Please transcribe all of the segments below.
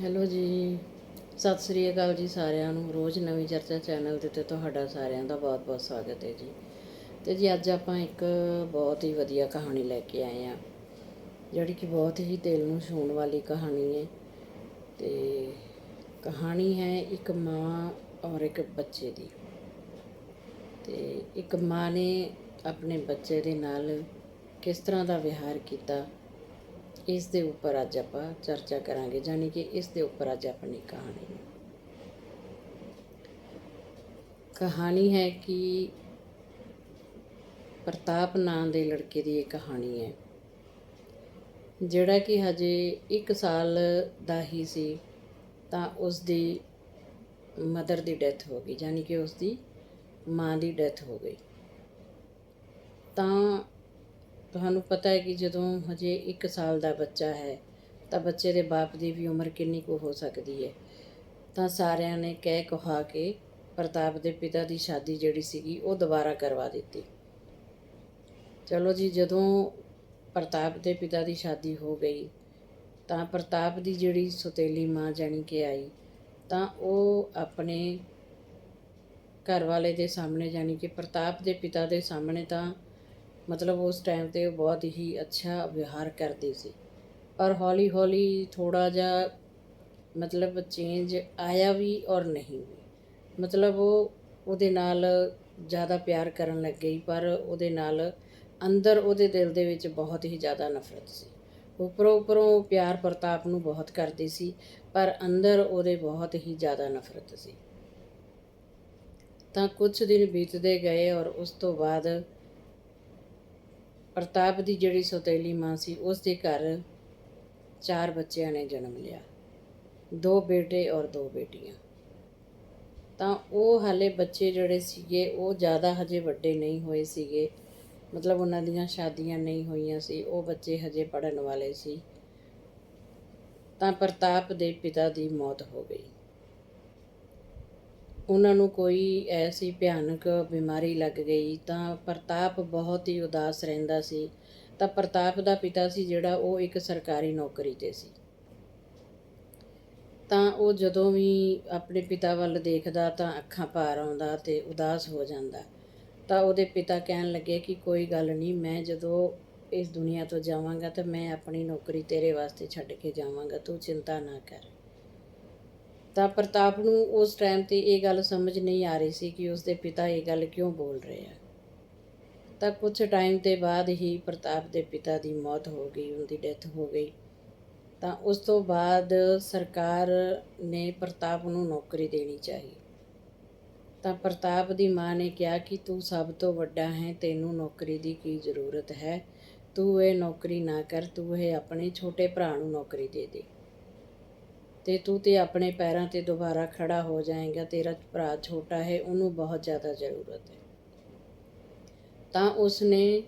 Hello ਜੀ। ਸਤਿ ਸ੍ਰੀ ਅਕਾਲ ਜੀ ਸਾਰਿਆਂ ਨੂੰ। ਰੋਜ਼ ਨਵੀਂ ਚਰਚਾ ਚੈਨਲ ਦੇ ਉੱਤੇ ਤੁਹਾਡਾ ਸਾਰਿਆਂ ਦਾ ਬਹੁਤ-ਬਹੁਤ ਸਵਾਗਤ ਹੈ ਜੀ। ਤੇ ਜੀ ਅੱਜ ਆਪਾਂ ਇੱਕ ਬਹੁਤ ਹੀ ਵਧੀਆ ਕਹਾਣੀ ਲੈ ਕੇ ਆਏ ਆ ਜਿਹੜੀ ਕਿ ਬਹੁਤ ਹੀ ਦਿਲ ਨੂੰ ਛੂਹਣ ਵਾਲੀ ਕਹਾਣੀ ਹੈ। ਤੇ ਕਹਾਣੀ ਹੈ ਇੱਕ ਮਾਂ ਔਰ ਇੱਕ ਬੱਚੇ ਦੀ। ਤੇ ਇੱਕ ਮਾਂ ਨੇ ਆਪਣੇ ਬੱਚੇ ਦੇ ਨਾਲ ਕਿਸ ਤਰ੍ਹਾਂ ਦਾ ਵਿਹਾਰ ਕੀਤਾ ਇਸ ਦੇ ਉੱਪਰ ਅੱਜ ਆਪਾਂ ਚਰਚਾ ਕਰਾਂਗੇ ਜਾਨੀ ਕਿ ਇਸ ਦੇ ਉੱਪਰ ਅੱਜ ਆਪਣੀ ਕਹਾਣੀ ਹੈ। ਕਹਾਣੀ ਹੈ ਕਿ ਪ੍ਰਤਾਪ ਨਾਂ ਦੇ ਲੜਕੇ ਦੀ ਇਹ ਕਹਾਣੀ ਹੈ, ਜਿਹੜਾ ਕਿ ਹਜੇ 1 ਸਾਲ ਦਾ ਹੀ ਸੀ, ਤਾਂ ਉਸ ਦੀ ਮਦਰ ਦੀ ਡੈਥ ਹੋ ਗਈ ਜਾਨੀ ਕਿ ਉਸ ਦੀ ਮਾਂ ਦੀ ਡੈਥ ਹੋ ਗਈ। ਤਾਂ ਤੁਹਾਨੂੰ ਪਤਾ ਹੈ ਕਿ ਜਦੋਂ ਹਜੇ 1 ਸਾਲ ਦਾ ਬੱਚਾ ਹੈ, ਤਾਂ ਬੱਚੇ ਦੇ ਬਾਪ ਦੀ ਵੀ ਉਮਰ ਕਿੰਨੀ ਕੁ ਹੋ ਸਕਦੀ ਹੈ। ਤਾਂ ਸਾਰਿਆਂ ਨੇ ਕਹਿ ਕਹਾ ਕੇ ਪ੍ਰਤਾਪ ਦੇ ਪਿਤਾ ਦੀ ਸ਼ਾਦੀ ਜਿਹੜੀ ਸੀਗੀ, ਉਹ ਦੁਬਾਰਾ ਕਰਵਾ ਦਿੱਤੀ। ਚਲੋ ਜੀ, ਜਦੋਂ ਪ੍ਰਤਾਪ ਦੇ ਪਿਤਾ ਦੀ ਸ਼ਾਦੀ ਹੋ ਗਈ, ਤਾਂ ਪ੍ਰਤਾਪ ਦੀ ਜਿਹੜੀ ਸੁਤੇਲੀ ਮਾਂ ਜਾਣੀ ਕਿ ਆਈ, ਤਾਂ ਉਹ ਆਪਣੇ ਘਰ ਵਾਲੇ ਦੇ ਸਾਹਮਣੇ, ਜਾਣੀ ਕਿ ਪ੍ਰਤਾਪ ਦੇ ਪਿਤਾ ਦੇ ਸਾਹਮਣੇ ਤਾਂ ਮਤਲਬ ਉਸ ਟਾਈਮ ਤੇ ਉਹ ਬਹੁਤ ਹੀ ਅੱਛਾ ਵਿਹਾਰ ਕਰਦੀ ਸੀ। ਪਰ ਹੌਲੀ ਹੌਲੀ ਥੋੜਾ ਜਿਹਾ ਮਤਲਬ ਚੇਂਜ ਆਇਆ ਵੀ ਔਰ ਨਹੀਂ ਵੀ। ਮਤਲਬ ਉਹ ਉਹਦੇ ਨਾਲ ਜ਼ਿਆਦਾ ਪਿਆਰ ਕਰਨ ਲੱਗ ਗਈ, ਪਰ ਉਹਦੇ ਨਾਲ ਅੰਦਰ ਉਹਦੇ ਦਿਲ ਦੇ ਵਿੱਚ ਬਹੁਤ ਹੀ ਜ਼ਿਆਦਾ ਨਫ਼ਰਤ ਸੀ। ਉੱਪਰੋਂ ਉੱਪਰੋਂ ਪਿਆਰ ਪ੍ਰਤਾਪ ਨੂੰ ਬਹੁਤ ਕਰਦੀ ਸੀ, ਪਰ ਅੰਦਰ ਉਹਦੇ ਬਹੁਤ ਹੀ ਜ਼ਿਆਦਾ ਨਫ਼ਰਤ ਸੀ। ਤਾਂ ਕੁਝ ਦਿਨ ਬੀਤਦੇ ਗਏ ਔਰ ਉਸ ਤੋਂ ਬਾਅਦ ਪ੍ਰਤਾਪ ਦੀ ਜਿਹੜੀ ਸੋਤੇਲੀ ਮਾਂ ਸੀ, ਉਸ ਦੇ ਘਰ ਚਾਰ ਬੱਚਿਆਂ ਨੇ ਜਨਮ ਲਿਆ। ਦੋ ਬੇਟੇ ਔਰ ਦੋ ਬੇਟੀਆਂ। ਤਾਂ ਉਹ ਹਾਲੇ ਬੱਚੇ ਜਿਹੜੇ ਸੀਗੇ, ਉਹ ਜ਼ਿਆਦਾ ਹਜੇ ਵੱਡੇ ਨਹੀਂ ਹੋਏ ਸੀਗੇ। ਮਤਲਬ ਉਹਨਾਂ ਦੀਆਂ ਸ਼ਾਦੀਆਂ ਨਹੀਂ ਹੋਈਆਂ ਸੀ, ਉਹ ਬੱਚੇ ਹਜੇ ਪੜਨ ਵਾਲੇ ਸੀ। ਤਾਂ ਪ੍ਰਤਾਪ ਦੇ ਪਿਤਾ ਦੀ ਮੌਤ ਹੋ ਗਈ। ਉਹਨਾਂ ਨੂੰ ਕੋਈ ਐਸੀ ਭਿਆਨਕ ਬਿਮਾਰੀ ਲੱਗ ਗਈ ਤਾਂ ਪ੍ਰਤਾਪ ਬਹੁਤ ਹੀ ਉਦਾਸ ਰਹਿੰਦਾ ਸੀ। ਤਾਂ ਪ੍ਰਤਾਪ ਦਾ ਪਿਤਾ ਸੀ ਜਿਹੜਾ ਉਹ ਇੱਕ ਸਰਕਾਰੀ ਨੌਕਰੀ ਤੇ ਸੀ। ਤਾਂ ਉਹ ਜਦੋਂ ਵੀ ਆਪਣੇ ਪਿਤਾ ਵੱਲ ਦੇਖਦਾ ਤਾਂ ਅੱਖਾਂ ਭਾਰ ਆਉਂਦਾ ਤੇ ਉਦਾਸ ਹੋ ਜਾਂਦਾ। ਤਾਂ ਉਹਦੇ ਪਿਤਾ ਕਹਿਣ ਲੱਗੇ ਕਿ ਕੋਈ ਗੱਲ ਨਹੀਂ, ਮੈਂ ਜਦੋਂ ਇਸ ਦੁਨੀਆ ਤੋਂ ਜਾਵਾਂਗਾ ਤਾਂ ਮੈਂ ਆਪਣੀ ਨੌਕਰੀ ਤੇਰੇ ਵਾਸਤੇ ਛੱਡ ਕੇ ਜਾਵਾਂਗਾ, ਤੂੰ ਚਿੰਤਾ ਨਾ ਕਰ। ਤਾਂ ਪ੍ਰਤਾਪ ਨੂੰ ਉਸ ਟਾਈਮ ਤੇ ਇਹ ਗੱਲ ਸਮਝ ਨਹੀਂ ਆ ਰਹੀ ਸੀ ਕਿ ਉਸ ਦੇ ਪਿਤਾ ਇਹ ਗੱਲ ਕਿਉਂ ਬੋਲ ਰਹੇ ਆ। ਤਾਂ ਕੁਝ ਟਾਈਮ ਦੇ ਬਾਅਦ ਹੀ ਪ੍ਰਤਾਪ ਦੇ ਪਿਤਾ ਦੀ ਮੌਤ ਹੋ ਗਈ, ਉਹਦੀ ਡੈਥ ਹੋ ਗਈ। ਤਾਂ ਉਸ ਤੋਂ ਬਾਅਦ ਸਰਕਾਰ ਨੇ ਪ੍ਰਤਾਪ ਨੂੰ ਨੌਕਰੀ ਦੇਣੀ ਚਾਹੀ। ਤਾਂ ਪ੍ਰਤਾਪ ਦੀ ਮਾਂ ਨੇ ਕਿਹਾ ਕਿ ਤੂੰ ਸਭ ਤੋਂ ਵੱਡਾ ਹੈ, ਤੈਨੂੰ ਨੌਕਰੀ ਦੀ ਕੀ ਜ਼ਰੂਰਤ ਹੈ? ਤੂੰ ਇਹ ਨੌਕਰੀ ਨਾ ਕਰ, ਤੂੰ ਇਹ ਆਪਣੇ ਛੋਟੇ ਭਰਾ ਨੂੰ ਨੌਕਰੀ ਦੇ ਦੇ। ਤੇ ਤੂੰ ਤੇ ਆਪਣੇ ਪੈਰਾਂ ਤੇ ਦੁਬਾਰਾ ਖੜਾ ਹੋ ਜਾਏਗਾ ਤੇਰਾ ਭਰਾ ਛੋਟਾ ਹੈ ਉਹਨੂੰ ਬਹੁਤ ਜ਼ਿਆਦਾ ਜ਼ਰੂਰਤ ਹੈ ਤਾਂ ਉਸਨੇ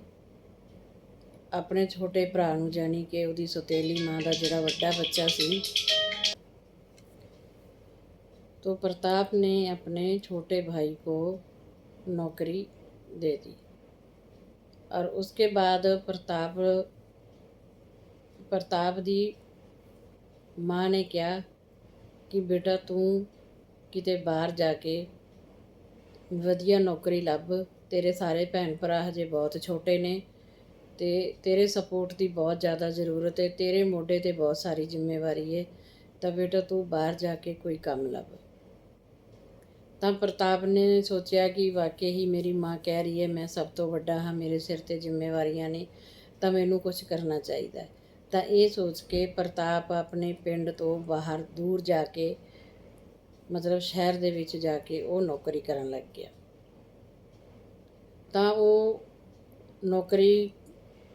ਆਪਣੇ ਛੋਟੇ ਭਰਾ ਨੂੰ ਜਾਣੀ ਕਿ ਉਹਦੀ ਸੋਤੇਲੀ ਮਾਂ ਦਾ ਜਿਹੜਾ ਵੱਡਾ ਬੱਚਾ ਸੀ तो प्रताप ने अपने छोटे भाई को नौकरी दे दी और उसके बाद प्रताप प्रताप ਦੀ ਮਾਂ ਨੇ ਕਿਹਾ ਕਿ ਬੇਟਾ ਤੂੰ ਕਿਤੇ ਬਾਹਰ ਜਾ ਕੇ ਵਧੀਆ ਨੌਕਰੀ ਲੱਭ। ਤੇਰੇ ਸਾਰੇ ਭੈਣ ਭਰਾ ਹਜੇ ਬਹੁਤ ਛੋਟੇ ਨੇ ਤੇ ਤੇਰੇ ਸਪੋਰਟ ਦੀ ਬਹੁਤ ਜ਼ਿਆਦਾ ਜ਼ਰੂਰਤ ਹੈ। ਤੇਰੇ ਮੋਢੇ ਤੇ ਬਹੁਤ ਸਾਰੀ ਜ਼ਿੰਮੇਵਾਰੀ ਹੈ। ਤਾਂ ਬੇਟਾ ਤੂੰ ਬਾਹਰ ਜਾ ਕੇ ਕੋਈ ਕੰਮ ਲੱਭ। ਤਾਂ ਪ੍ਰਤਾਪ ਨੇ ਸੋਚਿਆ ਕਿ ਵਾਕਈ ਹੀ ਮੇਰੀ ਮਾਂ ਕਹਿ ਰਹੀ ਹੈ, ਮੈਂ ਸਭ ਤੋਂ ਵੱਡਾ ਹਾਂ, ਮੇਰੇ ਸਿਰ ਤੇ ਜ਼ਿੰਮੇਵਾਰੀਆਂ ਨੇ, ਤਾਂ ਮੈਨੂੰ ਕੁਝ ਕਰਨਾ ਚਾਹੀਦਾ ਹੈ। ਤਾਂ ਇਹ ਸੋਚ ਕੇ ਪ੍ਰਤਾਪ ਆਪਣੇ ਪਿੰਡ ਤੋਂ ਬਾਹਰ ਦੂਰ ਜਾ ਕੇ, ਮਤਲਬ ਸ਼ਹਿਰ ਦੇ ਵਿੱਚ ਜਾ ਕੇ ਉਹ ਨੌਕਰੀ ਕਰਨ ਲੱਗ ਗਿਆ। ਤਾਂ ਉਹ ਨੌਕਰੀ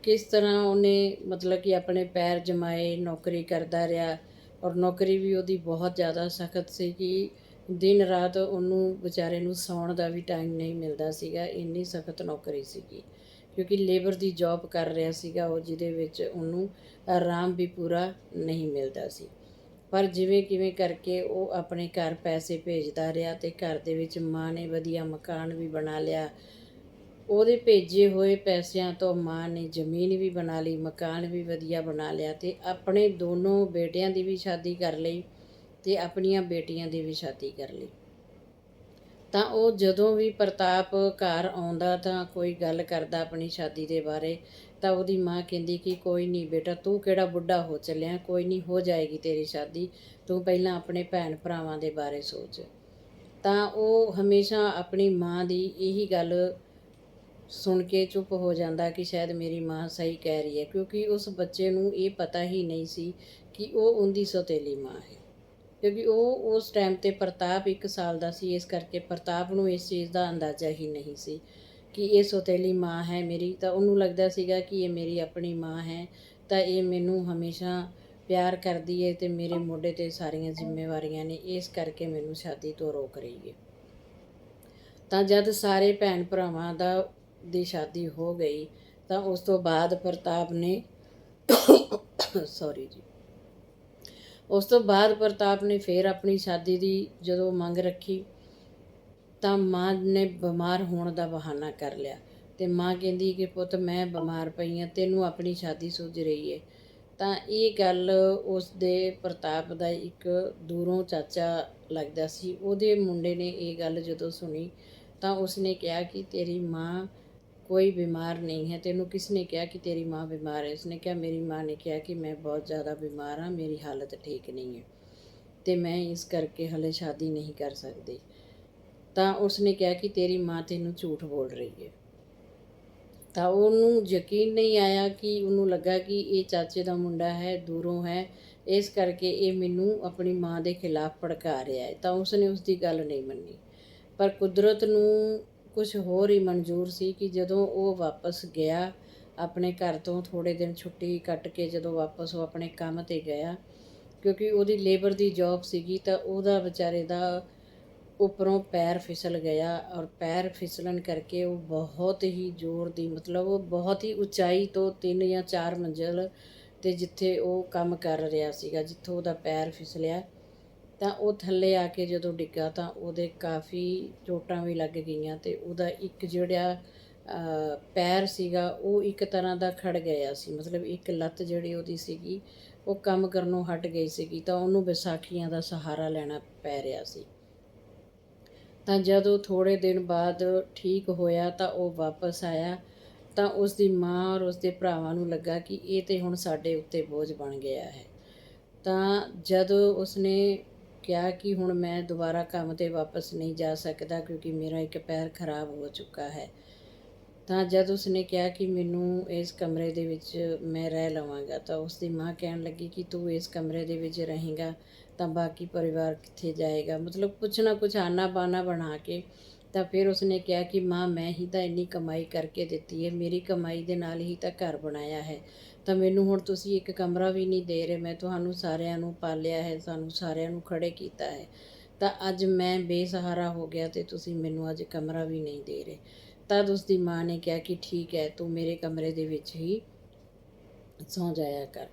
ਕਿਸ ਤਰ੍ਹਾਂ ਉਹਨੇ ਮਤਲਬ ਕਿ ਆਪਣੇ ਪੈਰ ਜਮਾਏ, ਨੌਕਰੀ ਕਰਦਾ ਰਿਹਾ ਔਰ ਨੌਕਰੀ ਵੀ ਉਹਦੀ ਬਹੁਤ ਜ਼ਿਆਦਾ ਸਖਤ ਸੀ ਕਿ ਦਿਨ ਰਾਤ ਉਹਨੂੰ ਵਿਚਾਰੇ ਨੂੰ ਸੌਣ ਦਾ ਵੀ ਟਾਈਮ ਨਹੀਂ ਮਿਲਦਾ ਸੀਗਾ, ਇੰਨੀ ਸਖਤ ਨੌਕਰੀ ਸੀਗੀ। ਕਿਉਂਕਿ ਲੇਬਰ ਦੀ ਜੌਬ ਕਰ ਰਿਹਾ ਸੀਗਾ ਉਹ, ਜਿਹਦੇ ਵਿੱਚ ਉਹਨੂੰ ਆਰਾਮ ਵੀ ਪੂਰਾ ਨਹੀਂ ਮਿਲਦਾ ਸੀ। ਪਰ ਜਿਵੇਂ ਕਿਵੇਂ ਕਰਕੇ ਉਹ ਆਪਣੇ ਘਰ ਪੈਸੇ ਭੇਜਦਾ ਰਿਹਾ ਤੇ ਘਰ ਦੇ ਵਿੱਚ ਮਾਂ ਨੇ ਵਧੀਆ ਮਕਾਨ ਵੀ ਬਣਾ ਲਿਆ। ਉਹਦੇ ਭੇਜੇ ਹੋਏ ਪੈਸਿਆਂ ਤੋਂ ਮਾਂ ਨੇ ਜ਼ਮੀਨ ਵੀ ਬਣਾ ਲਈ, ਮਕਾਨ ਵੀ ਵਧੀਆ ਬਣਾ ਲਿਆ ਤੇ ਆਪਣੇ ਦੋਨੋਂ ਬੇਟਿਆਂ ਦੀ ਵੀ ਸ਼ਾਦੀ ਕਰ ਲਈ ਤੇ ਆਪਣੀਆਂ ਬੇਟੀਆਂ ਦੀ ਵੀ ਸ਼ਾਦੀ ਕਰ ਲਈ। ਤਾਂ ਉਹ ਜਦੋਂ ਵੀ ਪ੍ਰਤਾਪ ਘਰ ਆਉਂਦਾ ਤਾਂ ਕੋਈ ਗੱਲ ਕਰਦਾ ਆਪਣੀ ਸ਼ਾਦੀ ਦੇ ਬਾਰੇ, ਤਾਂ ਉਹਦੀ ਮਾਂ ਕਹਿੰਦੀ ਕਿ ਕੋਈ ਨਹੀਂ ਬੇਟਾ, ਤੂੰ ਕਿਹੜਾ ਬੁੱਢਾ ਹੋ ਚੱਲਿਆ, ਕੋਈ ਨਹੀਂ ਹੋ ਜਾਏਗੀ ਤੇਰੀ ਸ਼ਾਦੀ, ਤੂੰ ਪਹਿਲਾਂ ਆਪਣੇ ਭੈਣ ਭਰਾਵਾਂ ਦੇ ਬਾਰੇ ਸੋਚ। ਤਾਂ ਉਹ ਹਮੇਸ਼ਾ ਆਪਣੀ ਮਾਂ ਦੀ ਇਹੀ ਗੱਲ ਸੁਣ ਕੇ ਚੁੱਪ ਹੋ ਜਾਂਦਾ ਕਿ ਸ਼ਾਇਦ ਮੇਰੀ ਮਾਂ ਸਹੀ ਕਹਿ ਰਹੀ ਹੈ, ਕਿਉਂਕਿ ਉਸ ਬੱਚੇ ਨੂੰ ਇਹ ਪਤਾ ਹੀ ਨਹੀਂ ਸੀ ਕਿ ਉਹ ਉਹਦੀ ਸੌਤੇਲੀ ਮਾਂ ਹੈ। ਕਿਉਂਕਿ ਉਹ ਉਸ ਟਾਈਮ ਤੇ ਪ੍ਰਤਾਪ 1 ਸਾਲ ਦਾ ਸੀ, ਇਸ ਕਰਕੇ ਪ੍ਰਤਾਪ ਨੂੰ ਇਸ ਚੀਜ਼ ਦਾ ਅੰਦਾਜ਼ਾ ਹੀ ਨਹੀਂ ਸੀ ਕਿ ਇਹ ਸੌਤੇਲੀ ਮਾਂ ਹੈ ਮੇਰੀ। ਤਾਂ ਉਹਨੂੰ ਲੱਗਦਾ ਸੀਗਾ ਕਿ ਇਹ ਮੇਰੀ ਆਪਣੀ ਮਾਂ ਹੈ। ਤਾਂ ਇਹ ਮੈਨੂੰ ਹਮੇਸ਼ਾ ਪਿਆਰ ਕਰਦੀ ਹੈ ਤੇ ਮੇਰੇ ਮੋਢੇ ਤੇ ਸਾਰੀਆਂ ਜ਼ਿੰਮੇਵਾਰੀਆਂ ਨੇ, ਇਸ ਕਰਕੇ ਮੈਨੂੰ ਸ਼ਾਦੀ ਤੋਂ ਰੋਕ ਰਹੀ ਹੈ ਤਾਂ ਜਦ ਸਾਰੇ ਭੈਣ ਭਰਾਵਾਂ ਦਾ, ਦੀ ਸ਼ਾਦੀ ਹੋ ਗਈ, ਤਾਂ ਉਸ ਤੋਂ ਬਾਅਦ ਪ੍ਰਤਾਪ ਨੇ ਸੌਰੀ ਜੀ ਉਸ ਤੋਂ ਬਾਅਦ ਪ੍ਰਤਾਪ ਨੇ ਫੇਰ ਆਪਣੀ ਸ਼ਾਦੀ ਦੀ ਜਦੋਂ ਮੰਗ ਰੱਖੀ, ਤਾਂ ਮਾਂ ਨੇ ਬਿਮਾਰ ਹੋਣ ਦਾ ਬਹਾਨਾ ਕਰ ਲਿਆ ਤੇ ਮਾਂ ਕਹਿੰਦੀ ਕਿ ਪੁੱਤ ਮੈਂ ਬਿਮਾਰ ਪਈ ਹਾਂ ਤੈਨੂੰ ਆਪਣੀ ਸ਼ਾਦੀ ਸੁੱਝ ਰਹੀ ਏ। ਤਾਂ ਇਹ ਗੱਲ ਉਸ ਦੇ ਪ੍ਰਤਾਪ ਦਾ ਇੱਕ ਦੂਰੋਂ ਚਾਚਾ ਲੱਗਦਾ ਸੀ। ਉਹਦੇ ਮੁੰਡੇ ਨੇ ਇਹ ਗੱਲ ਜਦੋਂ ਸੁਣੀ, ਤਾਂ ਉਸਨੇ ਕਿਹਾ ਕਿ ਤੇਰੀ ਮਾਂ ਕੋਈ ਬਿਮਾਰ ਨਹੀਂ ਹੈ। ਤੈਨੂੰ ਕਿਸ ਨੇ ਕਿਹਾ ਕਿ ਤੇਰੀ ਮਾਂ ਬਿਮਾਰ ਹੈ? ਉਸਨੇ ਕਿਹਾ, ਮੇਰੀ ਮਾਂ ਨੇ ਕਿਹਾ ਕਿ ਮੈਂ ਬਹੁਤ ਜ਼ਿਆਦਾ ਬਿਮਾਰ ਹਾਂ, ਮੇਰੀ ਹਾਲਤ ਠੀਕ ਨਹੀਂ ਹੈ ਤੇ ਮੈਂ ਇਸ ਕਰਕੇ ਹਲੇ ਸ਼ਾਦੀ ਨਹੀਂ ਕਰ ਸਕਦੀ। ਤਾਂ ਉਸਨੇ ਕਿਹਾ ਕਿ ਤੇਰੀ ਮਾਂ ਤੈਨੂੰ ਝੂਠ ਬੋਲ ਰਹੀ ਹੈ। ਤਾਂ ਉਹਨੂੰ ਯਕੀਨ ਨਹੀਂ ਆਇਆ ਕਿ ਉਹਨੂੰ ਲੱਗਾ ਕਿ ਇਹ ਚਾਚੇ ਦਾ ਮੁੰਡਾ ਹੈ, ਦੂਰੋਂ ਹੈ। ਇਸ ਕਰਕੇ ਇਹ ਮੈਨੂੰ ਆਪਣੀ ਮਾਂ ਦੇ ਖਿਲਾਫ ਭੜਕਾ ਰਿਹਾ ਹੈ। ਤਾਂ ਉਸਨੇ ਉਸ ਦੀ ਗੱਲ ਨਹੀਂ ਮੰਨੀ। ਪਰ ਕੁਦਰਤ ਨੂੰ ਕੁਝ ਹੋਰ ਹੀ ਮਨਜ਼ੂਰ ਸੀ ਕਿ ਜਦੋਂ ਉਹ ਵਾਪਸ ਗਿਆ, ਆਪਣੇ ਘਰ ਤੋਂ ਥੋੜੇ ਦਿਨ ਛੁੱਟੀ ਕੱਟ ਕੇ ਜਦੋਂ ਵਾਪਸ ਉਹ ਆਪਣੇ ਕੰਮ ਤੇ ਗਿਆ, ਕਿਉਂਕਿ ਉਹਦੀ ਲੇਬਰ ਦੀ ਜੌਬ ਸੀਗੀ ਤਾਂ ਉਹਦਾ ਵਿਚਾਰੇ ਦਾ ਉੱਪਰੋਂ ਪੈਰ ਫਿਸਲ ਗਿਆ ਔਰ ਪੈਰ ਫਿਸਲਣ ਕਰਕੇ ਉਹ ਬਹੁਤ ਹੀ ਜ਼ੋਰ ਦੀ ਮਤਲਬ ਉਹ ਬਹੁਤ ਹੀ ਉਚਾਈ ਤੋਂ 3 ਜਾਂ 4 ਮੰਜ਼ਲ ਤੇ ਜਿੱਥੇ ਉਹ ਕੰਮ ਕਰ ਰਿਹਾ ਸੀਗਾ, ਜਿੱਥੋਂ ਉਹਦਾ ਪੈਰ ਫਿਸਲਿਆ ਤਾਂ ਉਹ ਥੱਲੇ ਆ ਕੇ ਜਦੋਂ ਡਿੱਗਾ ਤਾਂ ਉਹਦੇ ਕਾਫੀ ਚੋਟਾਂ ਵੀ ਲੱਗ ਗਈਆਂ ਤੇ ਉਹਦਾ ਇੱਕ ਜਿਹੜਾ ਪੈਰ ਸੀਗਾ ਉਹ ਇੱਕ ਤਰ੍ਹਾਂ ਦਾ ਖੜ ਗਿਆ ਸੀ। ਮਤਲਬ ਇੱਕ ਲੱਤ ਜਿਹੜੀ ਉਹਦੀ ਸੀਗੀ, ਉਹ ਕੰਮ ਕਰਨੋਂ ਹਟ ਗਈ ਸੀਗੀ ਤਾਂ ਉਹਨੂੰ ਵਿਸਾਖੀਆਂ ਦਾ ਸਹਾਰਾ ਲੈਣਾ ਪੈ ਰਿਹਾ ਸੀ। ਤਾਂ ਜਦੋਂ ਥੋੜੇ ਦਿਨ ਬਾਅਦ ਠੀਕ ਹੋਇਆ ਤਾਂ ਉਹ ਵਾਪਸ ਆਇਆ ਤਾਂ ਉਸ ਦੀ ਮਾਂ ਔਰ ਉਸ ਦੇ ਭਰਾਵਾਂ ਨੂੰ ਲੱਗਾ ਕਿ ਇਹ ਤੇ ਹੁਣ ਸਾਡੇ ਉੱਤੇ ਬੋਝ ਬਣ ਗਿਆ ਹੈ। ਤਾਂ ਜਦੋਂ ਉਸਨੇ ਕਿਹਾ ਕਿ ਹੁਣ ਮੈਂ ਦੁਬਾਰਾ ਕੰਮ ਤੇ ਵਾਪਸ ਨਹੀਂ ਜਾ ਸਕਦਾ ਕਿਉਂਕਿ ਮੇਰਾ ਇੱਕ ਪੈਰ ਖਰਾਬ ਹੋ ਚੁੱਕਾ ਹੈ। ਤਾਂ ਜਦ ਉਸਨੇ ਕਿਹਾ ਕਿ ਮੈਨੂੰ ਇਸ ਕਮਰੇ ਦੇ ਵਿੱਚ ਮੈਂ ਰਹਿ ਲਵਾਂਗਾ, ਤਾਂ ਉਸ ਦੀ ਮਾਂ ਕਹਿਣ ਲੱਗੀ ਕਿ ਤੂੰ ਇਸ ਕਮਰੇ ਦੇ ਵਿੱਚ ਰਹੇਗਾ ਤਾਂ ਬਾਕੀ ਪਰਿਵਾਰ ਕਿੱਥੇ ਜਾਏਗਾ? ਮਤਲਬ ਕੁਛ ਨਾ ਕੁਛ ਆਨਾ ਬਾਨਾ ਬਣਾ ਕੇ ਤਾਂ ਫਿਰ ਉਸਨੇ ਕਿਹਾ ਕਿ ਮਾਂ, ਮੈਂ ਹੀ ਤਾਂ ਇੰਨੀ ਕਮਾਈ ਕਰਕੇ ਦਿੱਤੀ ਹੈ, ਮੇਰੀ ਕਮਾਈ ਦੇ ਨਾਲ ਹੀ ਤਾਂ ਘਰ ਬਣਾਇਆ ਹੈ। ਤਾਂ ਮੈਨੂੰ ਹੁਣ ਤੁਸੀਂ ਇੱਕ ਕਮਰਾ ਵੀ ਨਹੀਂ ਦੇ ਰਹੇ। ਮੈਂ ਤੁਹਾਨੂੰ ਸਾਰਿਆਂ ਨੂੰ ਪਾਲਿਆ ਹੈ, ਸਾਨੂੰ ਸਾਰਿਆਂ ਨੂੰ ਖੜੇ ਕੀਤਾ ਹੈ। ਤਾਂ ਅੱਜ ਮੈਂ ਬੇਸਹਾਰਾ ਹੋ ਗਿਆ ਤੇ ਤੁਸੀਂ ਮੈਨੂੰ ਅੱਜ ਕਮਰਾ ਵੀ ਨਹੀਂ ਦੇ ਰਹੇ। ਤਦ ਉਸ ਦੀ ਮਾਂ ਨੇ ਕਿਹਾ ਕਿ ਠੀਕ ਹੈ, ਤੂੰ ਮੇਰੇ ਕਮਰੇ ਦੇ ਵਿੱਚ ਹੀ ਸੌਂ ਜਾਇਆ ਕਰ।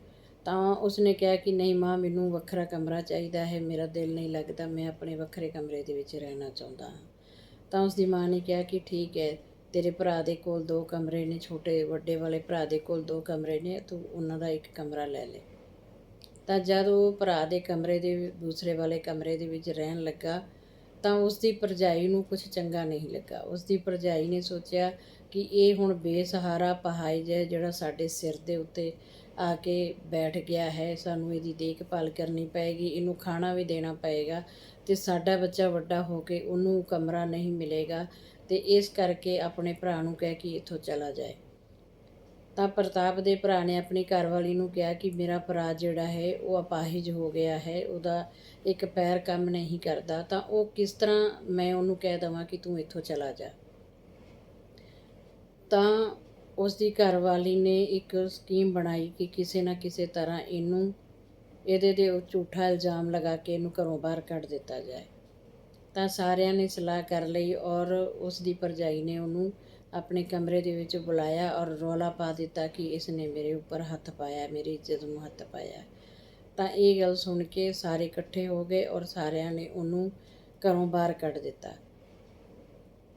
ਤਾਂ ਉਸਨੇ ਕਿਹਾ ਕਿ ਨਹੀਂ ਮਾਂ, ਮੈਨੂੰ ਵੱਖਰਾ ਕਮਰਾ ਚਾਹੀਦਾ ਹੈ, ਮੇਰਾ ਦਿਲ ਨਹੀਂ ਲੱਗਦਾ, ਮੈਂ ਆਪਣੇ ਵੱਖਰੇ ਕਮਰੇ ਦੇ ਵਿੱਚ ਰਹਿਣਾ ਚਾਹੁੰਦਾ ਹਾਂ। ਤਾਂ ਉਸ ਦੀ ਮਾਂ ਨੇ ਕਿਹਾ ਕਿ ਠੀਕ ਹੈ ਤੇਰੇ ਭਰਾ ਦੇ ਕੋਲ ਦੋ ਕਮਰੇ ਨੇ, ਛੋਟੇ ਵੱਡੇ ਵਾਲੇ ਭਰਾ ਦੇ ਕੋਲ ਦੋ ਕਮਰੇ ਨੇ, ਤੂੰ ਉਹਨਾਂ ਦਾ ਇੱਕ ਕਮਰਾ ਲੈ ਲੈ। ਤਾਂ ਜਦ ਉਹ ਭਰਾ ਦੇ ਕਮਰੇ ਦੇ, ਦੂਸਰੇ ਵਾਲੇ ਕਮਰੇ ਦੇ ਵਿੱਚ ਰਹਿਣ ਲੱਗਾ, ਤਾਂ ਉਸ ਦੀ ਭਰਜਾਈ ਨੂੰ ਕੁਝ ਚੰਗਾ ਨਹੀਂ ਲੱਗਾ। ਉਸ ਦੀ ਭਰਜਾਈ ਨੇ ਸੋਚਿਆ ਕਿ ਇਹ ਹੁਣ ਬੇਸਹਾਰਾ ਪਹਾਈ ਹੈ ਜਿਹੜਾ ਸਾਡੇ ਸਿਰ ਦੇ ਉੱਤੇ ਆ ਕੇ ਬੈਠ ਗਿਆ ਹੈ। ਸਾਨੂੰ ਇਹਦੀ ਦੇਖਭਾਲ ਕਰਨੀ ਪਏਗੀ, ਇਹਨੂੰ ਖਾਣਾ ਵੀ ਦੇਣਾ ਪਏਗਾ ਤੇ ਸਾਡਾ ਬੱਚਾ ਵੱਡਾ ਹੋ ਕੇ ਉਹਨੂੰ ਕਮਰਾ ਨਹੀਂ ਮਿਲੇਗਾ। ਤੇ ਇਸ ਕਰਕੇ ਆਪਣੇ ਭਰਾ ਨੂੰ ਕਹਿ ਕਿ ਇੱਥੋਂ ਚਲਾ ਜਾਏ। ਤਾਂ ਪ੍ਰਤਾਪ ਦੇ ਭਰਾ ਨੇ ਆਪਣੀ ਘਰਵਾਲੀ ਨੂੰ ਕਿਹਾ ਕਿ ਮੇਰਾ ਭਰਾ ਜਿਹੜਾ ਹੈ, ਉਹ ਅਪਾਹਿਜ ਹੋ ਗਿਆ ਹੈ, ਉਹਦਾ ਇੱਕ ਪੈਰ ਕੰਮ ਨਹੀਂ ਕਰਦਾ, ਤਾਂ ਉਹ ਕਿਸ ਤਰ੍ਹਾਂ ਮੈਂ ਉਹਨੂੰ ਕਹਿ ਦਵਾਂ ਕਿ ਤੂੰ ਇੱਥੋਂ ਚਲਾ ਜਾ। ਤਾਂ ਉਸ ਦੀ ਘਰਵਾਲੀ ਨੇ ਇੱਕ ਸਕੀਮ ਬਣਾਈ ਕਿ ਕਿਸੇ ਨਾ ਕਿਸੇ ਤਰ੍ਹਾਂ ਇਹਨੂੰ, ਇਹਦੇ ਦੇ ਝੂਠਾ ਇਲਜ਼ਾਮ ਲਗਾ ਕੇ ਇਹਨੂੰ ਘਰੋਂ ਬਾਹਰ ਕੱਢ ਦਿੱਤਾ ਜਾਏ। ਤਾਂ ਸਾਰਿਆਂ ਨੇ ਸਲਾਹ ਕਰ ਲਈ ਔਰ ਉਸ ਦੀ ਭਰਜਾਈ ਨੇ ਉਹਨੂੰ ਆਪਣੇ ਕਮਰੇ ਦੇ ਵਿੱਚ ਬੁਲਾਇਆ ਔਰ ਰੌਲਾ ਪਾ ਦਿੱਤਾ ਕਿ ਇਸ ਨੇ ਮੇਰੇ ਉੱਪਰ ਹੱਥ ਪਾਇਆ, ਮੇਰੀ ਇੱਜ਼ਤ ਨੂੰ ਹੱਥ ਪਾਇਆ। ਤਾਂ ਇਹ ਗੱਲ ਸੁਣ ਕੇ ਸਾਰੇ ਇਕੱਠੇ ਹੋ ਗਏ ਔਰ ਸਾਰਿਆਂ ਨੇ ਉਹਨੂੰ ਘਰੋਂ ਬਾਹਰ ਕੱਢ ਦਿੱਤਾ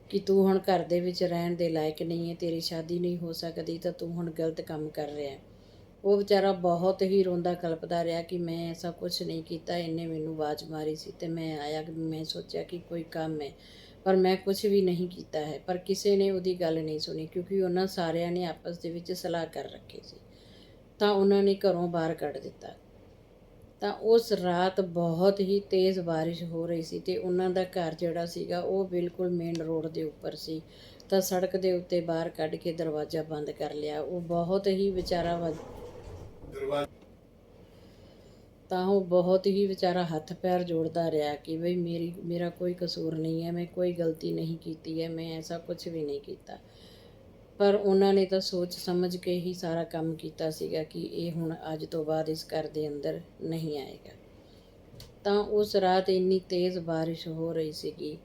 ਕਿ ਤੂੰ ਹੁਣ ਘਰ ਦੇ ਵਿੱਚ ਰਹਿਣ ਦੇ ਲਾਇਕ ਨਹੀਂ ਹੈ, ਤੇਰੀ ਸ਼ਾਦੀ ਨਹੀਂ ਹੋ ਸਕਦੀ ਤਾਂ ਤੂੰ ਹੁਣ ਗਲਤ ਕੰਮ ਕਰ ਰਿਹਾ ਹੈ। ਉਹ ਵਿਚਾਰਾ ਬਹੁਤ ਹੀ ਰੋਂਦਾ ਕਲਪਦਾ ਰਿਹਾ ਕਿ ਮੈਂ ਐਸਾ ਕੁਝ ਨਹੀਂ ਕੀਤਾ, ਇਹਨੇ ਮੈਨੂੰ ਆਵਾਜ਼ ਮਾਰੀ ਸੀ ਤੇ ਮੈਂ ਆਇਆ ਕਿ ਮੈਂ ਸੋਚਿਆ ਕਿ ਕੋਈ ਕੰਮ ਹੈ, ਪਰ ਮੈਂ ਕੁਝ ਵੀ ਨਹੀਂ ਕੀਤਾ ਹੈ, ਪਰ ਕਿਸੇ ਨੇ ਉਹਦੀ ਗੱਲ ਨਹੀਂ ਸੁਣੀ ਕਿਉਂਕਿ ਉਹਨਾਂ ਸਾਰਿਆਂ ਨੇ ਆਪਸ ਦੇ ਵਿੱਚ ਸਲਾਹ ਕਰ ਰੱਖੀ ਸੀ। ਤਾਂ ਉਹਨਾਂ ਨੇ ਘਰੋਂ ਬਾਹਰ ਕੱਢ ਦਿੱਤਾ। ਤਾਂ ਉਸ ਰਾਤ ਬਹੁਤ ਹੀ ਤੇਜ਼ ਬਾਰਿਸ਼ ਹੋ ਰਹੀ ਸੀ ਤੇ ਉਹਨਾਂ ਦਾ ਘਰ ਜਿਹੜਾ ਸੀਗਾ ਉਹ ਬਿਲਕੁਲ ਮੇਨ ਰੋਡ ਦੇ ਉੱਪਰ ਸੀ। ਤਾਂ ਸੜਕ ਦੇ ਉੱਤੇ ਬਾਹਰ ਕੱਢ ਕੇ ਦਰਵਾਜ਼ਾ ਬੰਦ ਕਰ ਲਿਆ। ਉਹ ਬਹੁਤ ਹੀ ਵਿਚਾਰਾ ਵ- ਤਾਂ ਉਹ ਬਹੁਤ ਹੀ ਵਿਚਾਰਾ ਹੱਥ ਪੈਰ ਜੋੜਦਾ ਰਿਹਾ ਕਿ ਬਈ ਮੇਰੀ, ਮੇਰਾ ਕੋਈ ਕਸੂਰ ਨਹੀਂ ਹੈ, ਮੈਂ ਕੋਈ ਗਲਤੀ ਨਹੀਂ ਕੀਤੀ ਹੈ, ਮੈਂ ਐਸਾ ਕੁਝ ਵੀ ਨਹੀਂ ਕੀਤਾ। ਪਰ ਉਹਨਾਂ ਨੇ ਤਾਂ ਸੋਚ ਸਮਝ ਕੇ ਹੀ ਸਾਰਾ ਕੰਮ ਕੀਤਾ ਸੀਗਾ ਕਿ ਇਹ ਹੁਣ ਅੱਜ ਤੋਂ ਬਾਅਦ ਇਸ ਘਰ ਦੇ ਅੰਦਰ ਨਹੀਂ ਆਏਗਾ। ਤਾਂ ਉਸ ਰਾਤ ਇੰਨੀ ਤੇਜ਼ ਬਾਰਿਸ਼ ਹੋ ਰਹੀ ਸੀਗੀ